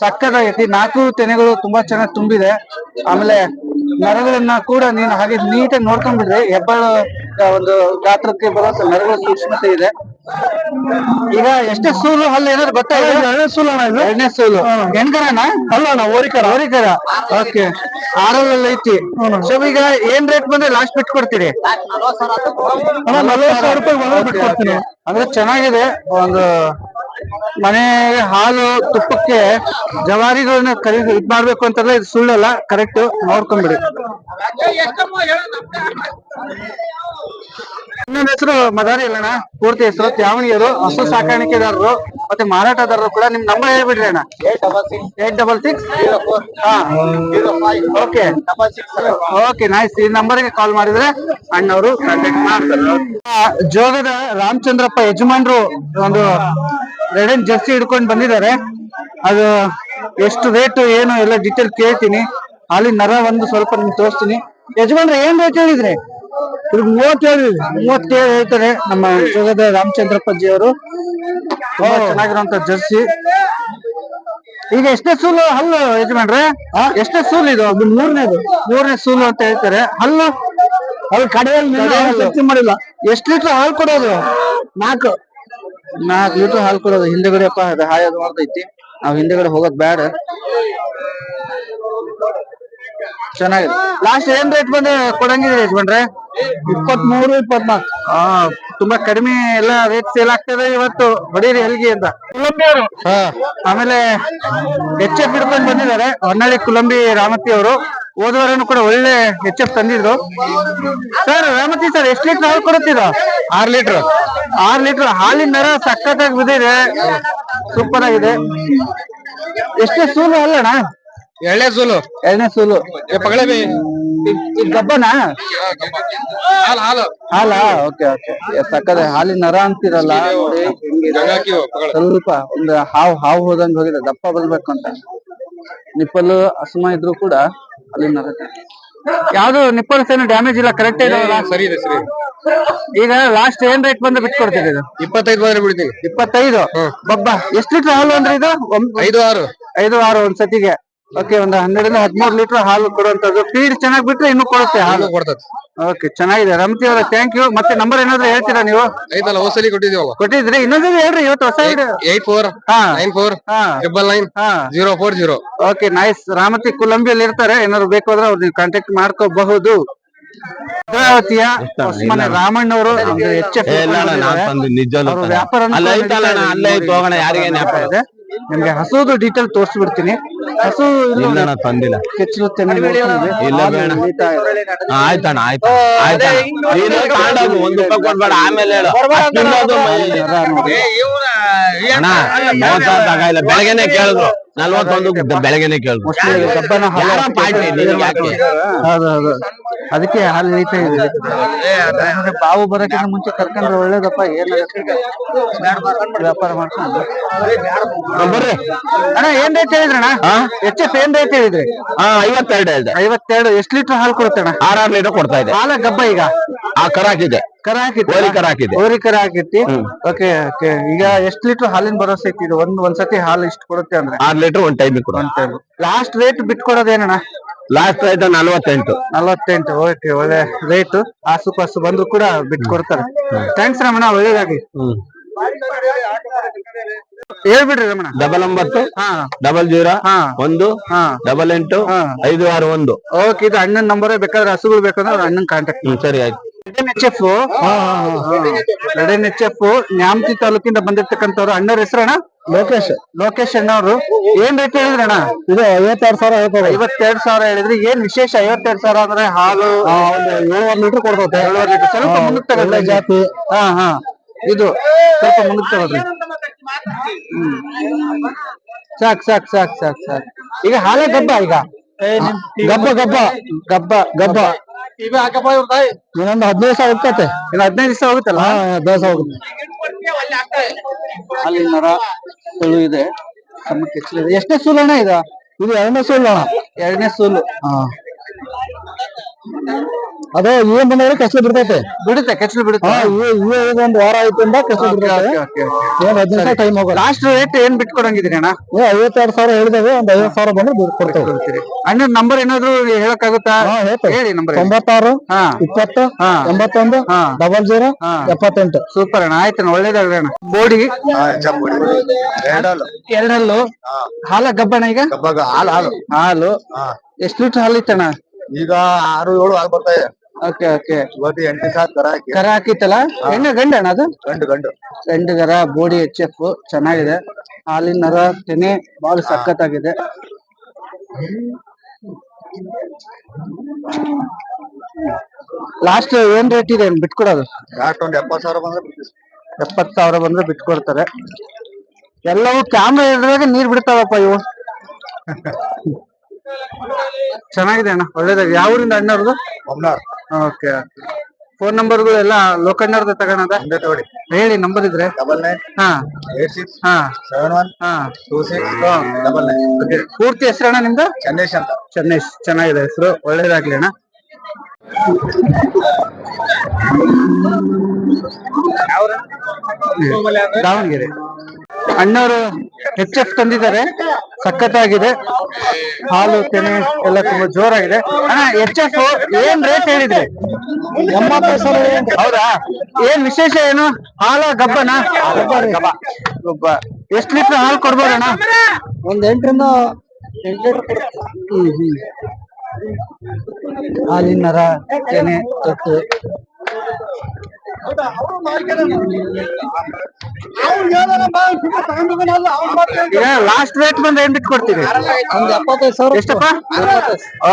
ಸಕ್ಕತ್ತಾಗೈತಿ. ನಾಲ್ಕು ತೆನೆಗಳು ತುಂಬಾ ಚೆನ್ನಾಗಿ ತುಂಬಿದೆ. ಆಮೇಲೆ ನರಗಳನ್ನ ಕೂಡ ನೀನು ಹಾಗೆ ನೀಟಾಗಿ ನೋಡ್ಕೊಂಡ್ಬಿಡ್ರಿ ಹೆಬ್ಬಾಳು ಒಂದು ಗಾತ್ರಕ್ಕೆ ಬರುವಂತ ನರಗಳ ಸೂಕ್ಷ್ಮತೆ ಇದೆ. ಈಗ ಎಷ್ಟೇ ಸೂಲು ಹಲ್ಲು ಏನಾದ್ರು ಗೊತ್ತಾ ಎರಡನೇ ಸೂಲು ಎರಡನೇ ಸೂಲು. ಅಲ್ಲ ಅಣ್ಣ ಓರಿಕರ ಓರಿಕರ ಓಕೆ. ಆರಲ್ಲಿ ಐತಿ. ಸೊ ಈಗ ಏನ್ ರೇಟ್ ಬಂದ್ರೆ ಲಾಸ್ಟ್ ನಲವತ್ತು ಸಾವಿರ ರೂಪಾಯಿ ಅಂದ್ರೆ ಚೆನ್ನಾಗಿದೆ. ಒಂದು ಮನೆ ಹಾಲು ತುಪ್ಪಕ್ಕೆ ಜವಾರಿಗಳನ್ನ ಖರೀದಿ ಇದ್ ಮಾಡ್ಬೇಕು ಅಂತಲ್ಲ ಇದು ಸುಳ್ಳಲ್ಲ ಕರೆಕ್ಟ್ ನೋಡ್ಕೊಂಡ್ಬಿಡಿ. ನನ್ನ ಹೆಸರು ಮದಾರಿ ಅಲ್ಲಣ್ಣ. ಪೂರ್ತಿ ಹೆಸರು ತ್ಯಾವಣಿಯರು, ಹಸು ಸಾಕಾಣಿಕೆದಾರರು, ಮತ್ತೆ ಮಾರಾಟದಾರರು ಕೂಡ ನಿಮ್ ನಂಬರ್ ಹೇಳ್ಬಿಡ್ರಿ ಅಣ್ಣ. Eight double six okay. Okay nice ಈ ನಂಬರ್ಗೆ ಕಾಲ್ ಮಾಡಿದ್ರೆ ಅಣ್ಣವರು ಕಾಂಟ್ಯಾಕ್ಟ್ ಮಾಡ್ತಾರೆ. ಜೋಗದ ರಾಮಚಂದ್ರಪ್ಪ ಯಜಮಾನ್ರು ಒಂದು ರೆಡ್ ಜರ್ಸಿ ಹಿಡ್ಕೊಂಡು ಬಂದಿದ್ದಾರೆ. ಅದು ಎಷ್ಟು ರೇಟ್ ಏನು ಎಲ್ಲ ಡಿಟೇಲ್ ಕೇಳ್ತೀನಿ. ಅಲ್ಲಿ ನರ ಒಂದು ಸ್ವಲ್ಪ ನಿಮ್ಗೆ ತೋರಿಸ್ತೀನಿ. ಯಜಮಾನ್ರೆ, ಏನ್ ರೇಟ್ ಹೇಳಿದ್ರಿ? ಇದು ಮೂವತ್ತೇಳು ಮೂವತ್ತೇಳು ಹೇಳ್ತಾರೆ ನಮ್ಮ ಜಗದ ರಾಮಚಂದ್ರಪ್ಪಜ್ಜಿ ಅವರು. ಚೆನ್ನಾಗಿರುವಂತ ಜರ್ಸಿ. ಈಗ ಎಷ್ಟೇ ಸೂಲು ಹಲ್ಲು ಯಜಮಾನ್ರೆ? ಎಷ್ಟೇ ಸೂಲು ಇದು? ಮೂರನೇದು. ಮೂರನೇ ಸೂಲು ಅಂತ ಹೇಳ್ತಾರೆ. ಹಲ್ಲು? ಅಲ್ಲಿ ಕಡೆಯಲ್ಲಿ ಮಾಡಿಲ್ಲ. ಎಷ್ಟು ಲೀಟರ್ ಹಾಲು ಕೊಡೋದು? ನಾಲ್ಕು. ನಾಲ್ಕು ಲೀಟರ್ ಹಾಲು ಕೊಡೋದು. ಹಿಂದೆಗಡೆ ಅಪ್ಪ ಅದು ಹಾಯೋದು ಮಾಡ್ತೈತಿ ನಾವ್ ಹಿಂದೆಗಡೆ ಹೋಗೋದ್ ಬೇಡ ಚೆನ್ನಾಗಿದೆ. ಲಾಸ್ಟ್ ಏನ್ ರೇಟ್ ಬಂದ್ರೆ ಕೊಡಂಗಿದ್ರೆ ಯಜಮಾನ್ರೆ ಇಪ್ಪತ್ಮೂರು ಇಪ್ಪತ್ನಾಲ್ಕು. ಹಾ ತುಂಬಾ ಕಡಿಮೆ ಎಲ್ಲ ರೇಟ್ ಸೇಲ್ ಆಗ್ತದೆ ಇವತ್ತು. ಹೊಡೀರಿ ಹೆಲ್ಗಿ ಅಂತ. ಹಾ ಆಮೇಲೆ ಎಚ್ ಎಫ್ ಹಿಡ್ಕೊಂಡು ಬಂದಿದ್ದಾರೆ. ಹೊನ್ನಾಳಿ ಕುಲಂಬಿ ರಾಮತಿ ಅವರು. ಹೋದವರನ್ನು ಕೂಡ ಒಳ್ಳೆ ಎಚ್ ಎಫ್ ತಂದಿದ್ರು. ಸರ್ ರಾಮತಿ ಸರ್ ಎಷ್ಟು ಲೀಟರ್ ಹಾಲು ಕೊಡುತ್ತೀರಾ? ಆರ್ ಲೀಟರ್ ಆರ್ ಲೀಟರ್ ಹಾಲಿನ ನರ ಸಕ್ಕತ್ತಾಗಿ ಬಿದ್ದಿದೆ. ಸೂಪರ್ ಆಗಿದೆ. ಎಷ್ಟೇ ಸೂಲು ಅಲ್ಲಣ್ಣ ಎಳ್ಳೆ ಸೂಲು. ಎರಡನೇ ಸೂಲು. ಇದು ಗಬ್ಬನಾ? ಹಾಲು ಹಾಲು. ಹಾಲ? Okay okay. ಸಕ್ಕದ ಹಾಲಿನ ನರ ಅಂತಿರಲ್ಲ? ನೋಡಿ ಹೆಂಗಿದೆ? ಸ್ವಲ್ಪ ಒಂದು ಹಾವು ಹಾವು ಹೋದಂಗ್ ಹೋಗಿದೆ. ದಪ್ಪ ಬರ್ಬೇಕು ಅಂತ. ನಿಪ್ಪಲ್ ಅಸಮ ಇದ್ರು ಕೂಡ ಹಾಲಿನ ನರ ಯಾವ್ದು ನಿಪ್ಪಲ್ ಏನು ಡ್ಯಾಮೇಜ್ ಇಲ್ಲ? ಕರೆಕ್ಟ್ ಇದಾವಲ್ಲ ಸರಿ ಇದೆ ಸರಿ ಈಗ ಲಾಸ್ಟ್ ಏನ್ ರೇಟ್ ಬಂದ್ರೆ ಬಿಟ್ಕೊಡ್ತೀರಿ ಇದು? ಇಪ್ಪತ್ತೈದು ಬಂದ್ರೆ ಬಿಡ್ತೀವಿ. ಇಪ್ಪತ್ತೈದು? ಬಬ್ಬ ಎಷ್ಟು ಲೀಟರ್ ಹಾಲು ಅಂದ್ರೆ ಇದು? ಒಂದ್- ಐದು ಆರು. ಐದು ಆರು ಒಂದ್ ಸತಿಗೆ ಓಕೆ ಒಂದು ಹನ್ನೆರಡರಿಂದ ಹದಿಮೂರು ಲೀಟರ್ ಹಾಲು ಕೊಡುವಂತದ್ದು. ಫೀಡ್ ಚೆನ್ನಾಗಿ ಬಿಟ್ರೆ ಇನ್ನು ಕೊಡುತ್ತೆ ಹಾಲು. ಕೊಡ್ತದೆ. ಓಕೆ ಚೆನ್ನಾಗಿದೆ. ರಮತಿ ಅವರ ಥ್ಯಾಂಕ್ ಯು ಮತ್ತೆ ನಂಬರ್ ಏನಾದ್ರು ಹೇಳ್ತೀರಾ ನೀವು? ಐದಲ್ಲ ಹೊಸಲಿ ಕೊಟ್ಟಿದ್ದೀವಲ್ಲ? ಕೊಟ್ಟಿದ್ರಿ ಇನ್ನೊಂದ್ಸರಿ ಹೇಳ್ರಿ ಇವತ್ತು ಹೊಸ. ಏಟ್ ಫೋರ್ ಹಾ. ನೈನ್ ಫೋರ್ ಹಾ. ಟ್ರಿಬಲ್ ನೈನ್ ಹಾ. Zero four zero okay nice ರಾಮತಿ ಕುಲಂಬಿಯಲ್ಲಿ ಇರ್ತಾರೆ. ಏನಾದ್ರು ಬೇಕು ಅಂದ್ರೆ ಅವ್ರು ನೀವು ಕಾಂಟ್ಯಾಕ್ಟ್ ಮಾಡ್ಕೋಬಹುದು. ಭದ್ರಾವತಿಯ ಹೊಸ್ಮನೆ ರಾಮಣ್ಣವರು ಎಚ್ ಎಫ್ ವ್ಯಾಪಾರ ಅಲ್ಲ ಐತಲ್ಲ ಹೋಗೋಣ, ಯಾರಿಗೆ ವ್ಯಾಪಾರ? ಇದೆ. ನಿಮ್ಗೆ ಹಸುದು ಡೀಟೇಲ್ ತೋರಿಸ್ಬಿಡ್ತೀನಿ. ಹಸು ಇಲ್ಲ ಅಣ್ಣ ತಂದಿಲ್ಲ. ಕೆಚ್ಚಿರುತ್ತೆ ಇಲ್ಲ ಬೇಡ. ಆಯ್ತಣ್ಣ ಆಯ್ತು ಆಯ್ತಣ್ಣ ನೀನು ತಗೊಂಡೋಗು, ಒಂದ್ ರೂಪಾಯಿ ಕೊಡ್ಬೇಡ ಆಮೇಲೆ ಹೇಳು. ಅಷ್ಟ್ ತಿನ್ನೋದು ಮೈ- ಅಣ್ಣ. ಮೋಸ ತಗಾಯಿಲ್ಲ ಬೆಳಗ್ಗೆನೆ ಕೇಳಿದ್ರು. ನಲ್ವತ್ತೊಂದು ಬೆಳಗ್ಗೆನೆ ಹೌದು ಹೌದು. ಅದಕ್ಕೆ ಹಾಲು ಹಿಡಿತಾ ಇದೆ. ಬಾವು ಬರೋಕ್ಕಿಂತ ಮುಂಚೆ ಕರ್ಕೊಂಡ್ರೆ ಒಳ್ಳೇದಪ್ಪ ಏನಾಗುತ್ತೆ ವ್ಯಾಪಾರ ಮಾಡ್ಕೊಂಡು. ಬರ್ರಿ. ಅಣ್ಣ ಏನ್ ರೇಟ್ ಹೇಳಿದ್ರಣ ಎಚ್ ಎಫ್ ಏನ್ ರೇಟ್ ಹೇಳಿದ್ರಿ? ಐವತ್ತೆರಡು ಹೇಳ್ದೆ. ಐವತ್ತೆರಡು. ಎಷ್ಟು ಲೀಟರ್ ಹಾಲು ಕೊಡುತ್ತೆ ಅಣ್ಣ? ಆರಾರು ಲೀಟರ್ ಕೊಡ್ತಾ ಇದೆ. ಹಾಲ ಗಬ್ಬ ಈಗ? ಆ ಕರ ಹಾಕಿದೆ ಕರ ಹಾಕಿತ್ತು ಓರಿ ಕರ ಹಾಕಿದೆ ಓರಿ ಕರ ಹಾಕಿತ್ತಿ ಓಕೆ ಓಕೆ ಈಗ ಎಷ್ಟ್ ಲೀಟರ್ ಹಾಲಿನ ಭರವಸೆ ಐತಿ ಇದು ಒಂದ್ ಒಂದ್ಸತಿ ಹಾಲು ಇಷ್ಟು ಕೊಡುತ್ತೆ ಅಂದ್ರೆ? ಆರ್ ಲೀಟರ್ ಒಂದ್ ಟೈಮ್ ಕೊಡ ಲಾಸ್ಟ್ ರೇಟ್ ಬಿಟ್ಕೊಡೋದೇನಣ್ಣ? ಲಾಸ್ಟ್ ರೇಟ್ ನಲ್ವತ್ತೆಂಟು. ನಲವತ್ತೆಂಟು. ಓಕೆ ಒಳ್ಳೆ ರೇಟ್ ಆಸು ಪಾಸು ಬಂದ್ರು ಕೂಡ ಬಿಟ್ಕೊಡ್ತಾರೆ. ಥ್ಯಾಂಕ್ಸ್ ರಮಣ ಒಳ್ಳೇದಾಗಿ ಹೇಳ್ಬಿಡ್ರಿ ರಮಣ ಡಬಲ್ ಒಂಬತ್ತು ಹಾ. ಡಬಲ್ ಜೀರೋ ಹಾ. ಒಂದು ಹಾ. ಡಬಲ್ ಎಂಟು ಹಾ. ಐದು ಆರು ಒಂದು. ಓಕೆ ಇದು ಅಣ್ಣನ ನಂಬರ್ ಬೇಕಾದ್ರೆ ಹಸುಗಳು ಬೇಕಂದ್ರೆ ಅಣ್ಣನ ಅಣ್ಣನ್ ಕಾಂಟ್ಯಾಕ್ಟ್ ಸರಿ ಆಯ್ತು. ರೆಡನ್ ಎಚ್ ಎಫ್ ರೆಡನ್ ಎಚ್ ಎಫ್ ನ್ಯಾಮತಿ ತಾಲೂಕಿಂದ ಬಂದಿರ್ತಕ್ಕಂಥವ್ರು ಅಣ್ಣವ್ರ ಹೆಸರಣ್ಣ ಲೋಕೇಶ್. ಲೋಕೇಶ್ ಅಣ್ಣವ್ರು ಏನ್ ರೇಟ್ ಹೇಳಿದ್ರಣ್ಣ ಇದು ಐವತ್ತೆರಡು ಸಾವಿರ ಹೇಳ್ತಾರೆ ಐವತ್ತೆರಡು ಸಾವಿರ ಹೇಳಿದ್ರೆ. ಏನ್ ವಿಶೇಷ ಐವತ್ತೆರಡು ಸಾವಿರ ಅಂದ್ರೆ ಹಾಲು? ಏಳುವರೆ ಲೀಟರ್ ಕೊಡ್ತೈತೆ. ಏಳುವರೆ ಲೀಟರ್. ಸ್ವಲ್ಪ ಮುಂದಕ್ಕೆ ತಗೊಳ್ಳಿ. ಜಾತಿ. ಹಾ ಹಾ. ಇದು ಸ್ವಲ್ಪ ಮುಂದಕ್ಕೆ ತಗೊಳ್ರಿ. ಸಾಕ್ ಸಾಕ್ ಸಾಕ್ ಸಾಕ್ ಸಾಕ್. ಈಗ ಹಾಲೇ ಗಬ್ಬ ಈಗ? ಗಬ್ಬ ಗಬ್ಬ ಗಬ್ಬ ಗಬ್ಬ. ಇನ್ನೊಂದು ಹದಿನೈದು ಸಾವಿರ ಹೋಗ್ತೈತೆ. ಇಲ್ಲ ಹದಿನೈದು ದಿವಸ ಹೋಗುತ್ತಲ್ಲ? ಹದಿನೈದು ಸಾವಿರ ಹೋಗುತ್ತೆ. ಅಲ್ಲಿ ಮರ ಸುಳ್ಳು ಇದೆ. ಸಣ್ಣ ಕೆಚ್ಚಲಿದೆ. ಎಷ್ಟನೇ ಸೂಲಣ್ಣ ಇದು? ಇದು ಎರಡನೇ ಸೂಲು ಅಣ್ಣ ಎರಡನೇ ಸೂಲು. ಅದೇ ಏನ್ ಬಂದ್ರೆ ಕಷ್ಟ ಬಿಡ್ತೈತೆ. ಬಿಡುತ್ತೆ ಕಷ್ಟ ಬಿಡುತ್ತೆ. ಒಂದು ವಾರ ಆಯ್ತು ಅಂದ ಕೆಚ್ಚಲು ಬಿಡ್ತೈತೆ. ಏನ್ ಹದಿನೈದು ಟೈಮ್ ಹೋಗೋದು. ಲಾಸ್ಟ್ ರೇಟ್ ಏನ್ ಬಿಟ್ಕೊಡಂಗಿದ್ರಿ ಅಣ್ಣ? ಏ ಐವತ್ತೆರಡು ಸಾವಿರ ಹೇಳಿದಾವೆ ಒಂದ್ ಐವತ್ತು ಸಾವಿರ ಬಂದ್ರೆ ಕೊಡ್ತೇವೆ. ಅಣ್ಣ ನಂಬರ್ ಏನಾದ್ರು ಹೇಳಕ್ಕಾಗುತ್ತಾ? ಹೇಳಿ ನಂಬರ್ ತೊಂಬತ್ತಾರು ಹಾ. ಇಪ್ಪತ್ತು ಹಾ. ಎಂಬತ್ತೊಂದು ಹಾ. ಡಬಲ್ ಜೀರೋ ಹಾ. ಎಪ್ಪತ್ತೆಂಟು. ಸೂಪರ್ ಅಣ್ಣ ಆಯ್ತು ಒಳ್ಳೇದಾಗ್ರಿ ಅಣ್ಣ. ಬೋಡಿ ಎರಡಲ್ಲು. ಹಾಲ ಗಬ್ಬಣ ಈಗ? ಹಾಲು ಹಾಲು. ಹಾಲು. ಎಷ್ಟು ಲೀಟರ್ ಹಾಲು ಇತ್ತಣ್ಣ ಈಗ ಆರು ಏಳು ಹಾಲು ಬರ್ತಾ ಇದೆ. Okay okay. ಇವತ್ತು ಎಂಟು ಕರ ಹಾಕಿ. ಕರ ಹಾಕಿತ್ತಲ್ಲ? ಹೆಣ್ಣು ಗಂಡ ಅಣ್ಣ ಅದು? ಗಂಡು ಗಂಡು. ಗಂಡು ಕರ ಬೋಡಿ ಎಚ್ ಎಫ್ ಚೆನ್ನಾಗಿದೆ. ಹಾಲಿನ ನರ ತೆನೆ ಬಹಳ ಸಖತ್ತಾಗಿದೆ. ಲಾಸ್ಟ್ ಏನ್ ರೇಟ್ ಇದೆ? ಬಿಟ್ಕೊಡೋದು. ಲಾಸ್ಟ್ ಒಂದ್ ಎಪ್ಪತ್ತು ಸಾವಿರ ಬಂದ್ರೆ ಎಪ್ಪತ್ತು ಎಪ್ಪತ್ ಸಾವಿರ ಬಂದ್ರೆ ಬಿಟ್ಕೊಡ್ತಾರೆ. ಎಲ್ಲವೂ ಕ್ಯಾಮ್ರಾ ಇದ್ರಾಗ ನೀರ್ ಬಿಡ್ತಾವಪ್ಪ ಇವು. ಚೆನ್ನಾಗಿದೆ ಅಣ್ಣ ಒಳ್ಳೇದಾಗಿ. ಯಾವ ಊರಿಂದ ಅಣ್ಣವ್ರದ್ದು ಓಕೆ. ಫೋನ್ ನಂಬರ್ಗಳು ಎಲ್ಲ ಲೋಕಣ್ಣವ್ರದ್ದು ತಗೋಣದ ಒಂದೇ ತಗೊಳ್ಳಿ. ಹೇಳಿ ನಂಬರ್ ಇದ್ರೆ ಡಬಲ್ ನೈನ್ ಹಾ. ಏಟ್ ಸಿಕ್ಸ್ ಹಾ. ಸೆವೆನ್ ಒನ್ ಹಾ. Two six double nine. ಪೂರ್ತಿ ಹೆಸರಣ್ಣ ನಿಮ್ದು? ಚಂದೇಶ್ ಅಂತ. ಚನ್ನೇಶ್. ಚೆನ್ನಾಗಿದೆ ಹೆಸರು. ಒಳ್ಳೇದಾಗ್ಲಿ ಅಣ್ಣ. ದಾವಣಗೆರೆ. ಅಣ್ಣವರು ಎಚ್ ಎಫ್ ತಂದಿದ್ದಾರೆ. ಸಖತ್ತಾಗಿದೆ. ಹಾಲು ತೆನೆ ಎಲ್ಲ ತುಂಬಾ ಜೋರಾಗಿದೆ. ಅಣ್ಣ ಎಚ್ ಎಫ್ ಏನ್ ರೇಟ್ ಹೇಳಿದ್ರಿ? ಎಂಬತ್ತೈದು ಸಾವಿರ ಹೌದಾ? ಏನ್ ವಿಶೇಷ ಏನು? ಹಾಲ ಗಬ್ಬನ? ಗಬ್ಬ. ಎಷ್ಟ್ ಲೀಟರ್ ಹಾಲು ಕೊಡ್ಬೋದಣ್ಣ ಒಂದ್ ಎಂಟರಿಂದ ಎಂಟು ಲೀಟರ್ ಹ್ಮ್ ಹ್ಮ್. ಹಾಲಿನ ನರ ತೆನೆ ತೊಟ್ಟು. ಲಾಸ್ಟ್ ರೇಟ್ ಬಂದ್ ಏನ್ ಬಿಟ್ಟು ಕೊಡ್ತೀರಿ ಒಂದ್ ಎಪ್ಪತ್ತೈದು ಸಾವಿರ ಎಷ್ಟಪ್ಪ?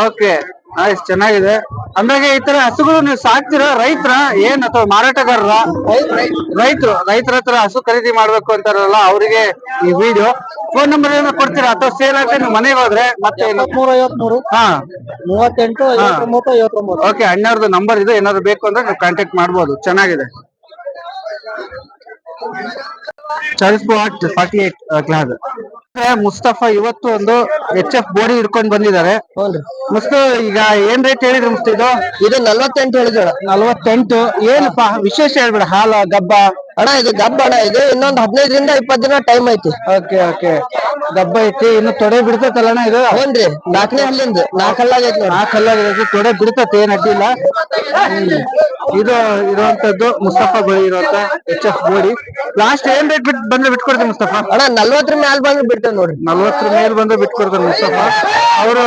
ಓಕೆ. ಆಯ್ತು ಚೆನ್ನಾಗಿದೆ. ಅಂದಾಗೆ ಈ ತರ ಹಸುಗಳು ನೀವು ಸಾಕ್ತಿರ? ರೈತರ? ಏನ್ ಅಥವಾ ಮಾರಾಟಗಾರರ? ರೈತರು ರೈತರ. ಹತ್ರ ಹಸು ಖರೀದಿ ಮಾಡ್ಬೇಕು ಅಂತಾರಲ್ಲ ಅವರಿಗೆ ಈ ವಿಡಿಯೋ ಫೋನ್ ನಂಬರ್ ಏನೋ ಕೊಡ್ತೀರಾ? ಅಥವಾ ಸೇಲ್ ಆದ್ರೆ ನೀವು ಮನೆಗೆ ಹೋದ್ರೆ ಮತ್ತೆ ಹಾ. ಮೂವತ್ತೆಂಟು ಓಕೆ ಅಣ್ಣವ್ರದ್ದು ನಂಬರ್ ಇದೆ ಏನಾದ್ರು ಬೇಕು ಅಂದ್ರೆ ನೀವು ಕಾಂಟ್ಯಾಕ್ಟ್ ಮಾಡ್ಬೋದು. ಚೆನ್ನಾಗಿದೆ. ಚಾರ್ಲ್ಸ್ ಬಾಟ್ ಫಾರ್ಟಿ ಏಟ್ ಕ್ಲಾಸ್ ಮುಸ್ತಫಾ ಇವತ್ತು ಒಂದು ಎಚ್ ಎಫ್ ಬೋಡಿ ಹಿಡ್ಕೊಂಡ್ ಬಂದಿದ್ದಾರೆ. ಮುಸ್ತು ಈಗ ಏನ್ ರೇಟ್ ಹೇಳಿದ್ರು ಮುಸ್ತು ಇದು? ಇದು ನಲ್ವತ್ತೆಂಟು ಹೇಳಿದ್ರು ನಲ್ವತ್ತೆಂಟು. ಏನಪ್ಪಾ ವಿಶೇಷ ಹೇಳ್ಬೇಡ. ಹಾಲ ಗಬ್ಬ. ಅಣ್ಣ ಇದು ಗಬ್ಬ ಅಣ್ಣ ಇದು ಇನ್ನೊಂದ್ ಹದಿನೈದರಿಂದ ಇಪ್ಪತ್ ದಿನ ಟೈಮ್ ಐತಿ. Okay okay. ಗಬ್ಬ ಐತಿ ಇನ್ನು ತೊಡೆ ಬಿಡ್ತೈತಲ್ಲಣ್ಣ ಇದು? ಹೌನ್ರಿ ನಾಲ್ಕನೇ ಹಲ್ಲಿಂದ ನಾಲ್ಕು ಹಲ್ಲಾಗೈತಿ ನೋಡಿ ಹಲ್ಲಾಗ ಐತಿ ತೊಡೆ ಬಿಡ್ತೈತಿ ಏನ್ ಅಡ್ಡಿಲ್ಲ ಹ್ಮ್. ಇದು ಇರುವಂತದ್ದು ಮುಸ್ತಫಾ ಬಳಿ ಇರುವಂತ ಎಚ್ ಎಫ್ ಬೋಡಿ. ಲಾಸ್ಟ್ ಏನ್ ರೇಟ್ ಬಿಟ್ ಬಂದ್ರೆ ಬಿಟ್ಕೊಡ್ತೀನಿ ಮುಸ್ತಫಾ. ಅಣ್ಣ ನಲ್ವತ್ತರ ಮ್ಯಾಲ್ ಬಂದ್ರೆ ಬಿಡ್ತೇವೆ ನೋಡ್ರಿ. ನಲ್ವತ್ತರ ಮೇಲೆ ಬಂದ್ರೆ ಬಿಟ್ಕೊಡ್ತಾರೆ ಮುಸ್ತಫಾ. ಅವರು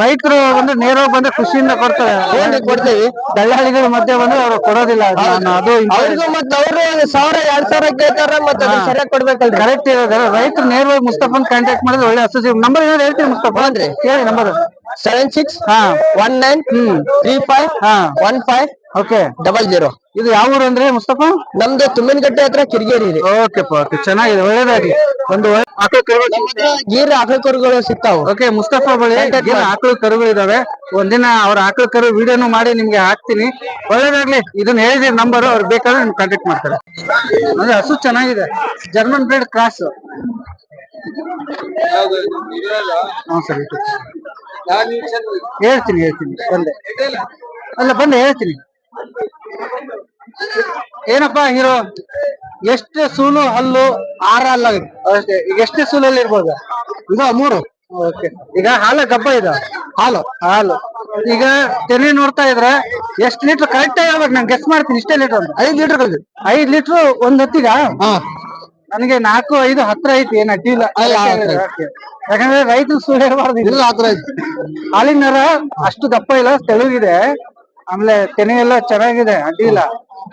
ರೈತರು ಬಂದ್ರೆ ನೇರವಾಗಿ ಬಂದ್ರೆ ಖುಷಿಯಿಂದ ಕೊಡ್ತಾರೆ. ಏನ್ರಿ ಕೊಡ್ತೇವಿ. ದಳ್ಳಾಳಿಗಳ ಮಧ್ಯೆ ಬಂದ್ರೆ ಅವ್ರು ಕೊಡೋದಿಲ್ಲ. ಅದು ಅವ್ರಿಗೂ ಮತ್ತ ಅವರು ಸಾವಿರ ಎರಡ್ ಸಾವಿರ ಕೇಳ್ತಾರ ಮತ್ತ ಅದನ್ನ ಸರಿಯಾಗಿ ಕೊಡ್ಬೇಕಲ್ರಿ. ಕರೆಕ್ಟ್ ಇರೋದ್ರ ರೈತರು ನೇರವಾಗಿ ಮುಸ್ತಫಾನ್ ಕಾಂಟ್ಯಾಕ್ಟ್ ಮಾಡಿದ್ರೆ ಒಳ್ಳೆ ಹಸು ನಂಬರ್ ಏನಾದ್ರು ಹೇಳ್ತೀರಿ ಮುಸ್ತಫಾ? ಅಂದ್ರೆ ಹೇಳಿ ನಂಬರ್. ಸೆವೆನ್ ಸಿಕ್ಸ್ ಹಾ. ಒನ್ ನೈನ್ ತ್ರೀ ಫೈವ್ ಹಾ. One five okay double zero ಇದು ಯಾವ ಊರು ಅಂದ್ರೆ ಮುಸ್ತಫಾ? ನಮ್ದು ತುಮ್ಮಿನಗಟ್ಟೆ ಹತ್ರ ಕಿರಿಗೇರಿ ರೀ ಓಕೆ ಓಕೆ ಚೆನ್ನಾಗಿದೆ ಒಳ್ಳೇದಾಗಿ ಒಂದು ಆಕಳು ಕರುಗಳು ಗೀರ್ ಆಕಳುಕರುಗಳು ಸಿಗ್ತಾವ. ಓಕೆ ಮುಸ್ತಫಾ ಬಳಿ ಆಕಳ ಆಕಳು ಕರುಗಳು ಇದಾವೆ. ಒಂದಿನ ಅವ್ರ ಆಕಳು ಕರು ವಿಡಿಯೋನು ಮಾಡಿ ನಿಮ್ಗೆ ಹಾಕ್ತೀನಿ. ಒಳ್ಳೇದಾಗ್ಲಿ. ಇದನ್ನ ಹೇಳಿದ್ರೆ ನಂಬರ್ ಅವ್ರು ಬೇಕಾದ್ರೆ ನಿಮ್ಗೆ ಕಾಂಟ್ಯಾಕ್ಟ್ ಮಾಡ್ತಾರೆ. ಅಂದ್ರೆ ಹಸು ಚೆನ್ನಾಗಿದೆ. ಜರ್ಮನ್ ಬ್ರೀಡ್ ಕ್ರಾಸ್ ಹಾ ಸರಿ ಹೇಳ್ತೀನಿ ಹೇಳ್ತೀನಿ. ಬಂದೆ. ಅಲ್ಲ ಬಂದೆ ಹೇಳ್ತೀನಿ. ಏನಪ್ಪಾ ಹೀರೋ? ಎಷ್ಟು ಸೂಲು ಹಲ್ಲು ಆರ ಹಲ್ಲ ಅಷ್ಟೇ ಈಗ ಎಷ್ಟೇ ಸೂಲಲ್ಲಿ ಇರ್ಬೋದು? ಇದು ಮೂರು. ಓಕೆ. ಈಗ ಹಾಲು ಗಬ್ಬ ಇದ. ಹಾಲು ಹಾಲು. ಈಗ ತೆನೆ ನೋಡ್ತಾ ಇದ್ರೆ ಎಷ್ಟು ಲೀಟರ್ ಕರೆಕ್ಟ್ ಆಗಿ ಹೇಳ್ಬೇಕು ನಾನು ಗೆಸ್ ಮಾಡ್ತೀನಿ. ಇಷ್ಟೇ ಲೀಟರ್ ಅಂತ ಐದು ಲೀಟರ್ ಐದು ಲೀಟರ್ ಒಂದ್ ಹೊತ್ತಿಗ? ನನಗೆ ನಾಲ್ಕು ಐದು ಹತ್ರ ಐತಿ. ಏನ್ ಅಡ್ಡಿ ಇಲ್ಲ. ಯಾಕಂದ್ರೆ ರೈತರು ಸುಳ್ಳು ಹೇಳ್ಬಾರ್ದು ಇಲ್ಲ ಹತ್ರ ಐತಿ ಹಾಲಿನ ನರ ಅಷ್ಟು ದಪ್ಪ ಇಲ್ಲ. ತೆಳುಗಿದೆ. ಆಮೇಲೆ ತೆನೆ ಎಲ್ಲ ಚೆನ್ನಾಗಿದೆ ಅಡ್ಡಿಲ್ಲ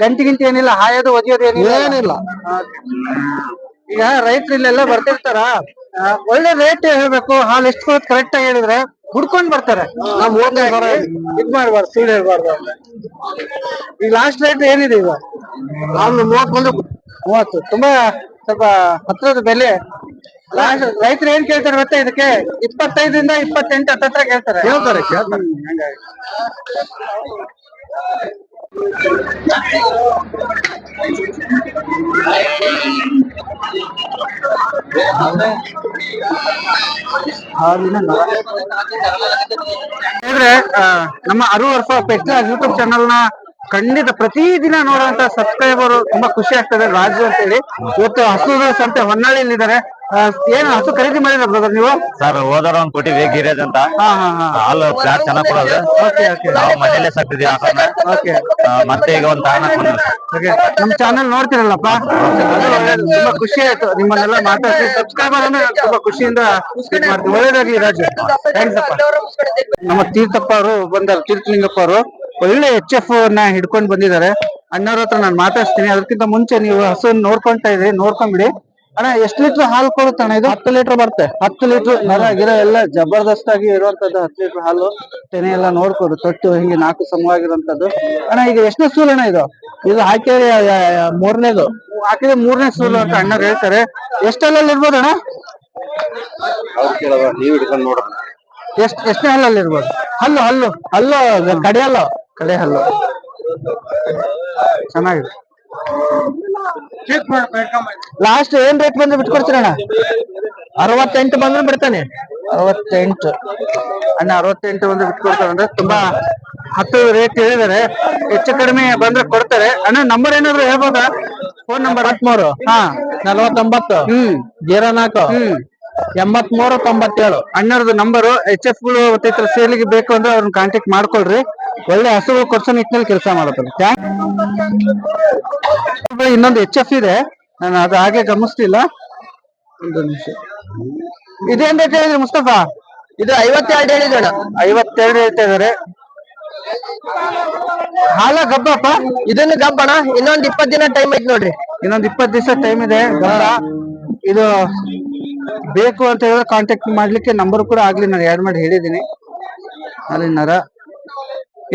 ಗಂಟಿ ಗಿಂಟಿ ಏನಿಲ್ಲ ಹಾಯೋದು ಒದಿಯೋದು ಏನಿಲ್ಲ. ಏನಿಲ್ಲ. ಈಗ ರೈತರು ಇಲ್ಲೆಲ್ಲ ಬರ್ತಿರ್ತಾರ? ಆ, ಒಳ್ಳೆ ರೇಟ್ ಹೇಳ್ಬೇಕು ಹಾಲು ಎಷ್ಟು ಕೊಡೋದು ಕರೆಕ್ಟ್ ಆಗಿ ಹೇಳಿದ್ರೆ ಹುಡ್ಕೊಂಡ್ ಬರ್ತಾರೆ. ನಾವ್ ಇದ್ ಮಾಡ್ಬಾರ್ದು ಸುಳ್ಳು ಹೇಳ್ಬಾರ್ದು. ಈಗ ಲಾಸ್ಟ್ ರೇಟ್ ಏನಿದೆ ಈಗ? ಮೂವತ್ತು ಮೂವತ್ತು ತುಂಬಾ ಸ್ವಲ್ಪ ಹತ್ರದ ಬೆಲೆ. ರೈತರು ಏನ್ ಕೇಳ್ತಾರೆ ಗೊತ್ತಾ ಇದಕ್ಕೆ? ಇಪ್ಪತ್ತೈದರಿಂದ ಇಪ್ಪತ್ತೆಂಟು ಹತ್ತತ್ರ ಕೇಳ್ತಾರೆ. ಹೇಳ್ತಾರೆ ಕೇಳ್ತಾರೆ. ಹಂಗಾಗಿ ಹೇಳಿದ್ರೆ ನಮ್ಮ ಅರು ವರ್ಷ ಪೆಟ್ಟ ಯೂಟ್ಯೂಬ್ ಚಾನಲ್ನ ಖಂಡಿತ ಪ್ರತಿದಿನ ನೋಡುವಂತ ಸಬ್ಸ್ಕ್ರೈಬರ್ ತುಂಬಾ ಖುಷಿ ಆಗ್ತದೆ. ರಾಜು ಅಂತ ಹೇಳಿ ಇವತ್ತು ಹಸು ಸಂತೆ ಹೊನ್ನಾಳಿಯಲ್ಲಿ ಇದಾರೆ ಏನು ಹಸು ಖರೀದಿ ಮಾಡಿದ್ರ ಬ್ರದರ್ ನೀವು? ಸರ್ ಹೋದವ್ರ ಒಂದ್ ಗಿರೇಜ್ ಅಂತ. ಹಾ ಹಾ ಹಾ. ಹಾಲು ಫ್ಲಾಟ್ ಚೆನ್ನಾಗ್ ಕೊಡೋದು. ನಾವು ಮನೇಲೆ ಸಾಕ್ತಿದ್ವಿ ಮತ್ತೆ ಈಗ ಒಂದ್ ಓಕೆ. ನಮ್ ಚಾನೆಲ್ ನೋಡ್ತಿರಲ್ಲಪ್ಪ? ತುಂಬಾ ಖುಷಿ ಆಯ್ತು. ನಿಮ್ಮನ್ನೆಲ್ಲ ಮಾತಾಡ್ಸಿ ಸಬ್ಸ್ಕ್ರೈಬರ್ ಅಂದ್ರೆ ತುಂಬಾ ಖುಷಿಯಿಂದ ಮಾಡ್ತೀವಿ. ಒಳ್ಳೇದಾಗ್ಲಿ ರಾಜು. ಥ್ಯಾಂಕ್ಸ್ ಅಪ್ಪ. ನಮ್ಮ ತೀರ್ಥಪ್ಪ ಅವರು ಬಂದಾರ. ತೀರ್ಥಲಿಂಗಪ್ಪ ಅವರು. ಒಳ್ಳೆ ಎಚ್ ಎಫ್ನ ಹಿಡ್ಕೊಂಡ್ ಬಂದಿದ್ದಾರೆ. ಅಣ್ಣವ್ರ ಹತ್ರ ನಾನು ಮಾತಾಡ್ತೀನಿ ಅದಕ್ಕಿಂತ ಮುಂಚೆ ನೀವು ಹಸು ನೋಡ್ಕೊಂತ ಇದ್ರಿ. ನೋಡ್ಕೊಂಬಿಡಿ. ಅಣ್ಣ ಎಷ್ಟು ಲೀಟರ್ ಹಾಲು ಕೊಡುತ್ತೆ ಅಣ್ಣ ಇದು? ಹತ್ತು ಲೀಟರ್ ಬರುತ್ತೆ. ಹತ್ತು ಲೀಟರ್? ನರ ಗಿರ ಎಲ್ಲ ಜಬರ್ದಸ್ತ್ ಆಗಿ ಇರುವಂತದ್ದು ಹತ್ತು ಲೀಟರ್ ಹಾಲು. ತೆನೆ ಎಲ್ಲ ನೋಡ್ಕೊಡು ತೊಟ್ಟು ಹಿಂಗೆ ನಾಲ್ಕು ಸಮವಾಗಿರುವಂತದ್ದು. ಅಣ್ಣ ಈಗ ಎಷ್ಟನೇ ಸೂಲ್ ಅಣ್ಣ ಇದು? ಇದು ಹಾಕಿ ಮೂರನೇದು. ಹಾಕಿದ್ರೆ ಮೂರನೇ ಸೂಲು ಅಂತ ಅಣ್ಣ ಹೇಳ್ತಾರೆ. ಎಷ್ಟಲ್ಲಲ್ಲಿ ಇರ್ಬೋದು ಅಣ್ಣ? ನೀವ್ ಹಿಡ್ಕೊಂಡ್ ನೋಡ್ರಿ ಎಷ್ಟ್ ಎಷ್ಟನೇ ಹಲ್ಲಲ್ಲಿ ಇರ್ಬೋದು? ಹಲ್ಲು ಹಲ್ಲು. ಹಲ್ಲು ಕಡೆ ಹಲ್ಲು. ಕಡೆ ಹಲ್ಲು. ಚೆನ್ನಾಗಿದೆ. ಲಾಸ್ಟ್ ಏನ್ ರೇಟ್ ಬಂದ್ರೆ ಬಿಟ್ಕೊಡ್ತೀರಣ್ಣ ಅರವತ್ತೆಂಟು ಬಂದ್ರೆ ಬಿಡ್ತಾನೆ. ಅರವತ್ತೆಂಟು. ಅಣ್ಣ ಅರವತ್ತೆಂಟು ಬಂದ್ರೆ ಬಿಟ್ಕೊಡ್ತಾರೆ ಅಂದ್ರೆ ತುಂಬಾ ಹತ್ತು ರೇಟ್ ಹೇಳಿದಾರೆ ಹೆಚ್ಚು ಕಡಿಮೆ ಬಂದ್ರೆ ಕೊಡ್ತಾರೆ. ಅಣ್ಣ ನಂಬರ್ ಏನಾದ್ರು ಹೇಳ್ಬೋದಾ? ಫೋನ್ ನಂಬರ್ ಹತ್ಮೂರು ಹಾ. ನಲವತ್ತೊಂಬತ್ತು. ಹ್ಮ್. ಜೀರೋ ನಾಲ್ಕು ಹ್ಮ್. ಎಂಬತ್ಮೂರು ತೊಂಬತ್ತೇಳು. ಅಣ್ಣರದು ನಂಬರು ಎಚ್ ಎಫ್ಗಳು ಸೇಲಿಗೆ ಬೇಕು ಅಂದ್ರೆ ಅವ್ರನ್ನ ಕಾಂಟ್ಯಾಕ್ಟ್ ಮಾಡ್ಕೊಳ್ರಿ. ಒಳ್ಳೆ ಹಸುಗಳು ಕೊಡ್ಸೋ ನಿಟ್ಟಿನಲ್ಲಿ ಕೆಲಸ ಮಾಡುತ್ತಾರೆ ಇನ್ನೊಂದು ಎಚ್ ಎಫ್ ಇದೆ. ನಾನು ಅದು ಹಾಗೆ ಗಮನಿಸ್ತಿಲ್ಲ ಒಂದು ನಿಮಿಷ. ಇದೇನ್ ರೇಟ್ ಹೇಳಿದ್ರೆ ಮುಸ್ತಫಾ? ಇದು ಐವತ್ತೆರಡು ಹೇಳಿದ್ದಾಳೆ ಐವತ್ತೆರಡು ಹೇಳ್ತಾ ಇದಾರೆ ಹಾಲ ಗಬ್ಬಪ್ಪ? ಇದನ್ನು ಗಬ್ಬಣ. ಇನ್ನೊಂದ್ ಇಪ್ಪತ್ ದಿನ ಟೈಮ್ ಐತಿ ನೋಡ್ರಿ. ಇನ್ನೊಂದ್ ಇಪ್ಪತ್ ದಿವಸ ಟೈಮ್ ಇದೆ. ಇದು ಬೇಕು ಅಂತ ಹೇಳಿದ್ರೆ ಕಾಂಟ್ಯಾಕ್ಟ್ ಮಾಡ್ಲಿಕ್ಕೆ ನಂಬರ್ ಕೂಡ ಆಗ್ಲಿ. ನಾನು ಯಾರು ಮಾಡಿ ಹೇಳಿದೀನಿ ಅಲ್ಲಿ ನರ.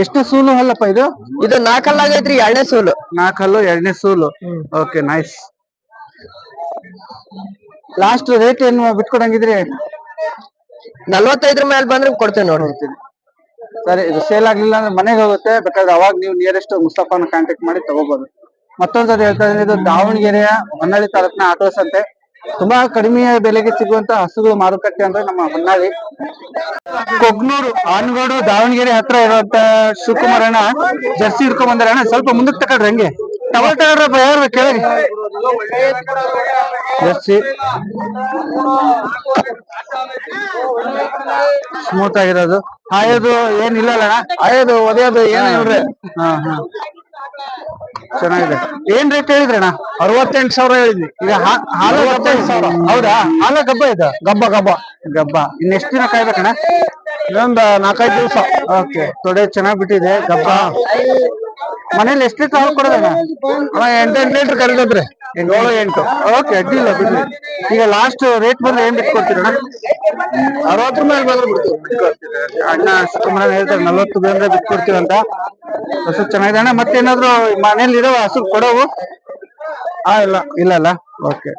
ಎಷ್ಟನೇ ಸೂಲು ಅಲ್ಲಪ್ಪ ಇದು? ಇದು ನಾಲ್ಕಲ್ಲಾಗೈತ್ರಿ ಎರಡನೇ ಸೂಲು. ನಾಲ್ಕಲ್ಲು ಎರಡನೇ ಸೂಲು. ಓಕೆ ನೈಸ್ ಲಾಸ್ಟ್ ರೇಟ್ ಏನು ಬಿಟ್ಕೊಡಂಗಿದ್ರಿ? ನಲ್ವತ್ತೈದ್ರ ಮೇಲೆ ಬಂದ್ರೆ ಕೊಡ್ತೇವೆ ನೋಡಿ ಸರಿ ಇದು ಸೇಲ್ ಆಗ್ಲಿಲ್ಲ ಅಂದ್ರೆ ಮನೆಗೆ ಹೋಗುತ್ತೆ. ಬೇಕಾದ್ರೆ ಅವಾಗ ನೀವು ನಿಯರೆಸ್ಟ್ ಮುಸ್ತಫಾನ ಕಾಂಟ್ಯಾಕ್ಟ್ ಮಾಡಿ ತಗೋಬಹುದು ಮತ್ತೊಂದ್ಸರಿ ಹೇಳ್ತಾ ಇದ್ದೀನಿ ಇದು ದಾವಣಗೆರೆಯ ಹೊನ್ನಾಳಿ ತಾಲೂಕಿನ ಆಟೋಸ್ ಸಂತೆ ತುಂಬಾ ಕಡಿಮೆ ಬೆಲೆಗೆ ಸಿಗುವಂತ ಹಸುಗಳು ಮಾರುಕಟ್ಟೆ ಅಂದ್ರೆ ನಮ್ಮ ಹೊನ್ನಾಳಿ. ಕೊಗ್ನೂರು ಆನಗೋಡು, ದಾವಣಗೆರೆ ಹತ್ರ ಇರುವಂತ ಶಿವಕುಮಾರ್ ಅಣ್ಣ ಜರ್ಸಿ ಹಿಡ್ಕೊಂಡ್ ಬಂದಾರ. ಅಣ್ಣ, ಸ್ವಲ್ಪ ಮುಂದಕ್ಕೆ ತಗೊಳ್ರಿ ಹಂಗೆ. ಟವಲ್ ತಗೊಳ್ರಪ್ಪ ಯಾರು ಕೇಳಿ. ಜರ್ಸಿ. ಸ್ಮೂತ್ ಆಗಿರೋದು. ಆಯೋದು ಏನಿಲ್ಲ ಅಣ್ಣ. ಆಯೋದು ಒದೆಯೋದು ಏನ ನೋಡ್ರಿ. ಹಾ ಹಾ. ಚೆನ್ನಾಗಿದೆ. ಏನ್ ರೇಟ್ ಹೇಳಿದ್ರಣ ಅರವತ್ತೆಂಟು ಸಾವಿರ ಹೇಳಿದ್ವಿ. ಈಗ ಹಾಲು ಅರವತ್ತೆಂಟು ಸಾವಿರ. ಹೌದಾ? ಹಾಲ ಗಬ್ಬ ಇದು? ಗಬ್ಬ ಗಬ್ಬ. ಗಬ್ಬ. ಇನ್ ಎಷ್ಟು ದಿನ ಕಾಯ್ಬೇಕಣ ಇನ್ನೊಂದ್ ನಾಲ್ಕೈದು ದಿವಸ. ಓಕೆ. ತೊಡೆ ಚೆನ್ನಾಗ್ ಬಿಟ್ಟಿದೆ ಗಬ್ಬ. ಮನೇಲಿ ಎಷ್ಟು ಲೀಟರ್ ಹಾಲು ಕೊಡೋದಣ್ಣ ಎಂಟೆಂಟು ಲೀಟರ್ ಕರೆದದ್ರಿ. ಏಳು ಎಂಟು. ಓಕೆ ಅಡ್ಡಿಲ್ಲ ಬಿಡಿ ಈಗ ಲಾಸ್ಟ್ ರೇಟ್ ಬಂದ್ರೆ ಏನ್ ಬಿಟ್ಕೊಡ್ತೀರಣ್ಣ ಅರವತ್ತು ಮೇಲೆ ಬಂದ್ರೆ ಅಣ್ಣ ಸುಮ್ಮನೆ ಹೇಳ್ತಾರೆ ನಲ್ವತ್ತು ಬಂದ್ರೆ ಬಿಟ್ಕೊಡ್ತೀವಿ ಅಂತ. ಹಸು ಚೆನ್ನಾಗಿದೆ ಅಣ್ಣ ಮತ್ತೇನಾದ್ರು ಮನೇಲಿ ಇರೋ ಹಸು ಕೊಡೋವು? ಆ ಇಲ್ಲ ಇಲ್ಲ ಅಲ್ಲ. ಓಕೆ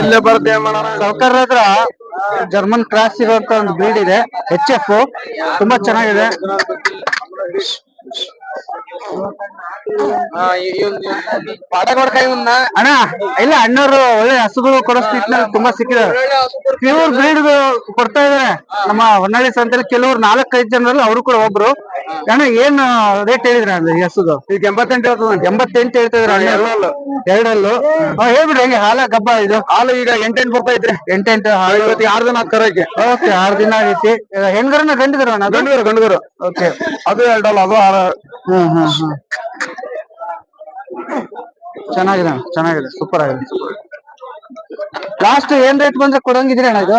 ಇಲ್ಲೇ ಬರ್ತೇವೆ ಸೌಕರ್ಯ ಹತ್ರ ಜರ್ಮನ್ ಕ್ರಾಸ್ ಇರುವಂತ ಒಂದು ಬ್ರೀಡ್ ಇದೆ. ಎಚ್ ಎಫ್ ತುಂಬಾ ಚೆನ್ನಾಗಿದೆ. ಅಣ್ಣ ಇಲ್ಲ ಅಣ್ಣವರು ಒಳ್ಳೆ ಹಸುಗಳು ಕೊಡಿಸ್ತಿತ್ತು ತುಂಬಾ ಸಿಕ್ಕಿದ ಪ್ಯೂರ್ ಬ್ರೀಡ್ ಕೊಡ್ತಾ ಇದಾರೆ. ನಮ್ಮ ಹೊನ್ನಾಳಿ ಸಂತೆಲಿ ಕೆಲವರು ನಾಲ್ಕೈದು ಜನರಲ್ಲಿ ಅವರು ಕೂಡ ಒಬ್ರು. ಅಣ್ಣ ಏನ್ ರೇಟ್ ಹೇಳಿದ್ರ ಅಂದ್ರೆ ಈ ಹಸುದು? ಈಗ ಎಂಬತ್ತೆಂಟು ಎಂಬತ್ತೆಂಟು ಹೇಳ್ತಾ ಇದ್ರ ಅಣ್ಣ. ಎರಡಲ್ಲೂ ಹಾ, ಹೇಳ್ಬಿಡ್ರಿ ಹೆಂಗೆ ಹಾಲ ಗಬ್ಬ ಇದು? ಹಾಲು ಈಗ ಎಂಟೆಂಟು ಬರ್ತಾ ಐತ್ರಿ. ಎಂಟೆಂಟು ಹಾಲು. ಆರು ದಿನ ಕರಕ್ಕೆ ಓಕೆ ಆರು ದಿನ ಆಗೈತಿ. ಹೆಣ್ಗರನ್ನ ಗಂಡಿದ್ರು ಅಣ್ಣ ಗಂಡಿದ್ರು ಗಂಡುಗರು. ಓಕೆ. ಅದು ಎರಡಲ್ಲ ಅದು ಹ್ಮ್ ಹ್ಮ್ ಹ್ಮ್. ಚೆನ್ನಾಗಿದೆ ಚೆನ್ನಾಗಿದೆ ಸೂಪರ್ ಆಗಿದೆ. ಲಾಸ್ಟ್ ಏನ್ ರೇಟ್ ಬಂದ್ರೆ ಕೊಡಂಗಿದ್ರಿ ಅಣ್ಣ ಇದು?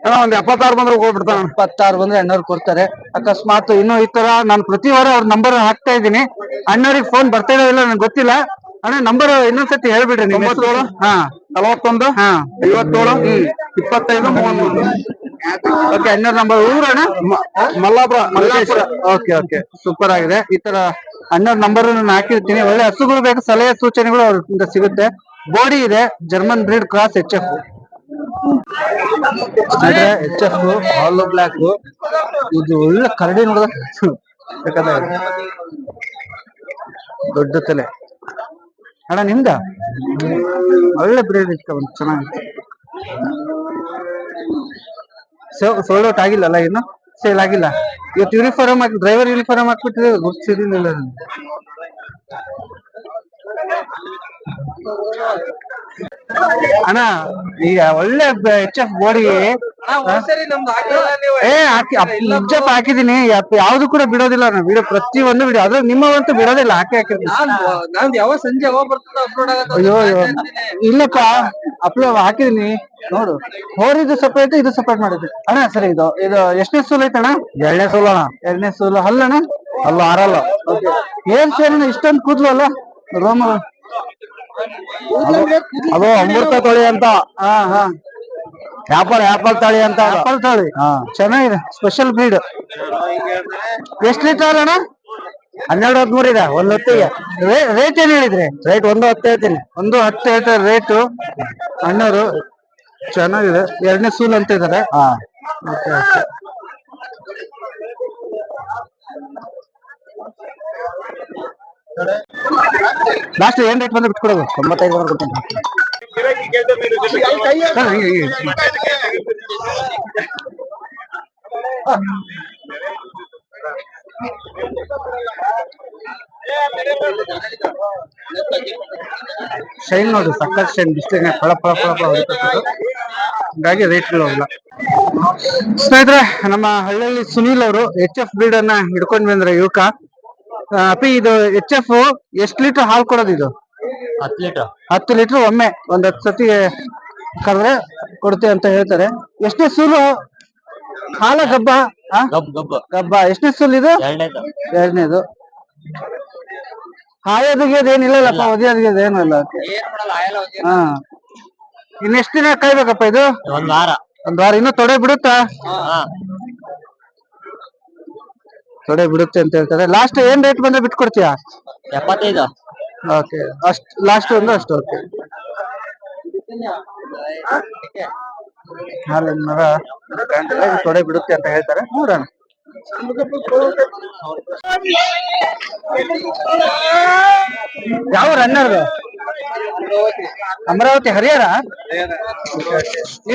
ಅಣ್ಣ ಒಂದ್ ಎಪ್ಪತ್ತಾರು ಬಂದ್ರೆ ಹೋಗ್ಬಿಡ್ತಾನ ಎಪ್ಪತ್ತಾರು ಬಂದ್ರೆ ಅಣ್ಣವ್ರು ಕೊಡ್ತಾರೆ. ಅಕಸ್ಮಾತ್ ಇನ್ನು ಈ ತರ ನಾನು ಪ್ರತಿ ವಾರ ಅವ್ರ ನಂಬರ್ ಹಾಕ್ತಾ ಇದ್ದೀನಿ. ಅಣ್ಣವ್ರಿಗೆ ಫೋನ್ ಬರ್ತಾ ಇಲ್ಲ ನಂಗೆ ಗೊತ್ತಿಲ್ಲ. ಅಣ್ಣ ನಂಬರ್ ಇನ್ನೊಂದ್ಸತಿ ಹೇಳ್ಬಿಡ್ರಿ ನಿಮ್ಮ ಹೆಸರು ಹಾ. ನಲವತ್ತೊಂದು ಹಾ. ಐವತ್ತೇಳು ಇಪ್ಪತ್ತೈದು ಮೂವತ್ತೊಂದು. ಓಕೆ ಅಣ್ಣವ್ರ number ಊರಣ್ಣ? Mallapura Mallapura. Okay okay. Super ಆಗಿದೆ. ಈ ತರ ಅಣ್ಣವ್ರ ನಂಬರ್ ನಾನು ಹಾಕಿರ್ತೀನಿ. ಒಳ್ಳೆ ಹಸುಗಳು ಬೇಕು ಸಲಹೆ ಸೂಚನೆಗಳು ಅವ್ರಿಂದ ಸಿಗುತ್ತೆ. ಬೋಡಿ ಇದೆ German breed cross H F H F ಹಾಲು ಬ್ಲಾಕ್ ಇದು ಒಳ್ಳೆ ಕರಡಿ ನೋಡಿದ. ಬೇಕಾದ್ರೆ ದೊಡ್ಡ ತಲೆ. ಅಣ್ಣ ನಿಮ್ದ? ಒಳ್ಳೆ ಬ್ರೀಡ್ ಇಟ್ಕೊಂಡ್ ಚೆನ್ನಾಗಿ. ಸೋಲ್ಡ್ ಔಟ್ ಆಗಿಲ್ಲಲ್ಲ ಇನ್ನು? ಸೇಲ್ ಆಗಿಲ್ಲ. ಇವತ್ತು ಯೂನಿಫಾರ್ಮ್ ಹಾಕಿ ಡ್ರೈವರ್ ಯೂನಿಫಾರ್ಮ್ ಹಾಕ್ಬಿಟ್ಟಿದ್ರೆ ಗುರ್ತಿರ್ಲಿಲ್ಲ ನನಗೆ ಅಣ್ಣ ಈಗ ಒಳ್ಳೆ ಎಚ್ ಎಫ್ ಬೋಡಿ ಏ ಹಾಕಿ ನಿಜಪ್ಪ ಹಾಕಿದೀನಿ. ಯಾವ್ದು ಕೂಡ ಬಿಡೋದಿಲ್ಲ ನಾನು ವಿಡಿಯೋ ಪ್ರತಿ ಒಂದು ವಿಡಿಯೋ ಅದ್ರ ನಿಮ್ಮವಂತೂ ಬಿಡೋದಿಲ್ಲ. ಹಾಕಿ ಹಾಕಿರ್ತೀನಿ ನಾವ್ ಯಾವ ಸಂಜೆ ಅಯ್ಯೋ ಅಯ್ಯೋ. ಇಲ್ಲಪ್ಪ ಅಪ್ಲೋಡ್ ಹಾಕಿದೀನಿ. ನೋಡು. ಹೋರಿದು ಸಪರೇಟ್ ಇದು ಸಪರೇಟ್ ಮಾಡಿದ್ವಿ ಅಣ್ಣ ಸರಿ ಇದು ಇದು ಎಷ್ಟನೇ ಸೂಲ್ ಐತಣ್ಣ? ಎರಡನೇ ಸೂಲ್ ಅಣ್ಣ. ಎರಡನೇ ಸೂಲ್. ಅಲ್ಲಣ್ಣ ಅಲ್ಲ ಆರಲ್ಲ. ಏನ್ ಸರ್ ಇಷ್ಟೊಂದು ಕೂದ್ಲು ಅಲ್ಲ? ರೋಮ ಅದು ಅಮೃತ ತೊಳಿ ಅಂತ. ಹಾ ಹಾ. ಆಪಲ್ ಆಪಲ್ ತಳಿ ಅಂತ ಆಪಲ್ ತಳಿ. ಚೆನ್ನಾಗಿದೆ. ಸ್ಪೆಷಲ್ ಬ್ರೀಡ್ ಎಷ್ಟು ಲೀಟರ್ ಅಣ್ಣ? ಹನ್ನೆರಡು ಹದಿಮೂರು ಇದೆ ಒಂದ್ ಹೊತ್ತಿಗೆ. ರೇಟ್ ಏನ್ ಹೇಳಿದ್ರಿ? ರೇಟ್ ಒಂದು ಹತ್ತು ಹೇಳ್ತೀನಿ. ಒಂದು ಹತ್ತು ಹೇಳ್ತಾರೆ ರೇಟು ಅಣ್ಣವರು ಚೆನ್ನಾಗಿದೆ. ಎರಡನೇ ಸೂಲ್ ಅಂತ ಇದಾರೆ. ಲಾಸ್ಟ್ ಏನ್ ರೇಟ್ ಬಂದ್ರೆ ಬಿಟ್ಕೊಡೋದು ತೊಂಬತ್ತೈದು ಬಂದ್ರೆ ಕೊಡ್ತೀನಿ. ಶೈನ್ ನೋಡ್ರಿ ಸಕ್ಕತ್ ಶೈನ್ ಬಿಸ್ಲಿನ ಫಳ ಫಳ ಫಳ ಫಳ. ಹಂಗಾಗಿ ರೇಟ್ಗಳು ಇಲ್ಲ ಸ್ನೇಹಿತರೆ, ನಮ್ಮ ಹಳ್ಳಿಯಲ್ಲಿ ಸುನೀಲ್ ಅವರು ಎಚ್ ಎಫ್ ಬ್ರೀಡ್ ಅನ್ನ ಹಿಡ್ಕೊಂಡ್ ಬಂದ್ರೆ ಯುವಕ. ಅಪ್ಪಿ ಇದು ಎಚ್ ಎಫ್ ಎಷ್ಟ್ ಲೀಟರ್ ಹಾಲು ಕೊಡೋದು ಇದು? ಹತ್ತು ಲೀಟರ್ ಹತ್ತು ಲೀಟರ್ ಒಮ್ಮೆ ಒಂದ್ ಹತ್ತು ಸತಿ ಕರೆದ್ರೆ ಕೊಡ್ತೀವಿ ಅಂತ ಹೇಳ್ತಾರೆ. ಎಷ್ಟನೇ ಸೂಲು ಹಾಲ ಗಬ್ಬ ಆ? ಗಬ್ ಗಬ್ ಗಬ್ಬ. ಎಷ್ಟನೇ ಸೂಲ್ ಇದು? ಎರಡನೇದು. ಎರಡನೇದು. ಹಾಯೋದಿಗೆ ಏನಿಲ್ಲಲ್ಲಪ್ಪ ಒದಿಯೋದಿಗೆ ಏನು ಇಲ್ಲ. ಅದಕ್ಕೆ ಹಾ. ಇನ್ ಎಷ್ಟ್ ದಿನ ಕಾಯ್ಬೇಕಪ್ಪ ಇದು? ಒಂದ್ ವಾರ. ಒಂದ್ ವಾರ. ಇನ್ನೂ ತೊಡೆ ಬಿಡುತ್ತಾ? ಹಾ. ತೊಡೆ ಬಿಡುತ್ತೆ ಅಂತ ಹೇಳ್ತಾರೆ. ಲಾಸ್ಟ್ ಏನ್ ರೇಟ್ ಬಂದ್ರೆ ಬಿಟ್ಕೊಡ್ತೀಯಾ? ಎಪ್ಪತ್ತೈದು. ಓಕೆ ಅಷ್ಟ್ ಲಾಸ್ಟ್ ಒಂದು ಅಷ್ಟು ಓಕೆ ನಾಲ್ಕು ಮರ ತೊಡೆ ಬಿಡುತ್ತೆ ಅಂತ ಹೇಳ್ತಾರೆ. ನೋಡೋಣ. ಯಾವ ರನ್ನರ್ ಅಮರಾವತಿ ಹರಿಯರ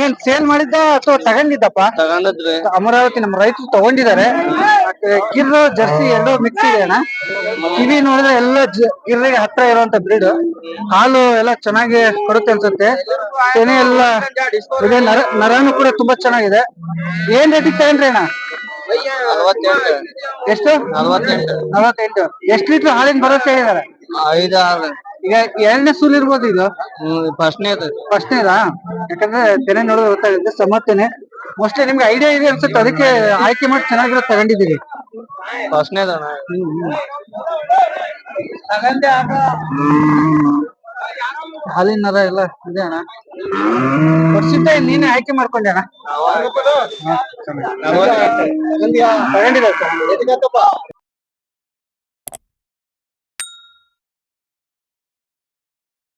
ಏನ್ ಸೇಲ್ ಮಾಡಿದ್ದ ಅಥವಾ ತಗೊಂಡಿದ್ದಪ್ಪ? ತಗೊಂಡದ್ರಿ ಅಮರಾವತಿ ನಮ್ಮ ರೈತರು ತಗೊಂಡಿದ್ದಾರೆ. ಕಿರು ಗಿರ್ರು ಜರ್ಸಿ ಎರಡು ಮಿಕ್ಸ್ ಇದೆ ಅಣ್ಣ. ಕಿವಿ ನೋಡಿದ್ರೆ ಎಲ್ಲ ಗಿರ್ರಿಗೆ ಹತ್ರ ಇರುವಂತ ಬ್ರೀಡ್ ಹಾಲು ಎಲ್ಲ ಚೆನ್ನಾಗಿ ಕೊಡುತ್ತೆ ಅನ್ಸುತ್ತೆ. ತೆನೆ ಎಲ್ಲ ಇದೆ ನರ ನರನು ಕೂಡ ತುಂಬಾ ಚೆನ್ನಾಗಿದೆ. ಏನ್ ರೇಟಿಗೆ ತಗೊಂಡ್ರಿ ಅಣ್ಣ? ಎಷ್ಟು? ನಲ್ವತ್ತೆಂಟು. ಎಷ್ಟು ಲೀಟರ್ ಹಾಲಿನ ಭರವಸೆ ಹೇಳಿದಾರೆ ಐದು ಆರು ಈಗ ಎರಡನೇ ಸೂಲ್ ಇರ್ಬೋದು ಇದು? ಫಸ್ಟ್ನೇದು. ಫಸ್ಟ್ನೇದಾ? ಯಾಕಂದ್ರೆ ತೆನೆ ನೋಡಿದ್ರೆ ಗೊತ್ತಾಗುತ್ತೆ ಸಮರ್ಥನೆ ಮೋಸ್ಟ್ಲಿ ನಿಮ್ಗೆ ಐಡಿಯಾ ಇದೆ ಅನ್ಸುತ್ತೆ ಅದಕ್ಕೆ ಆಯ್ಕೆ ಮಾಡಿ ಚೆನ್ನಾಗಿರೋ ತಗೊಂಡಿದ್ದೀರಿ. ಫಸ್ಟ್ನೇದ ಹಾಲಿನ ನರ ಎಲ್ಲ ಇದೆ ಅಣ್ಣ. ವರ್ಷದಿಂದ ನೀನೇ ಆಯ್ಕೆ ಮಾಡ್ಕೊಂಡೆ ಅಣ್ಣ.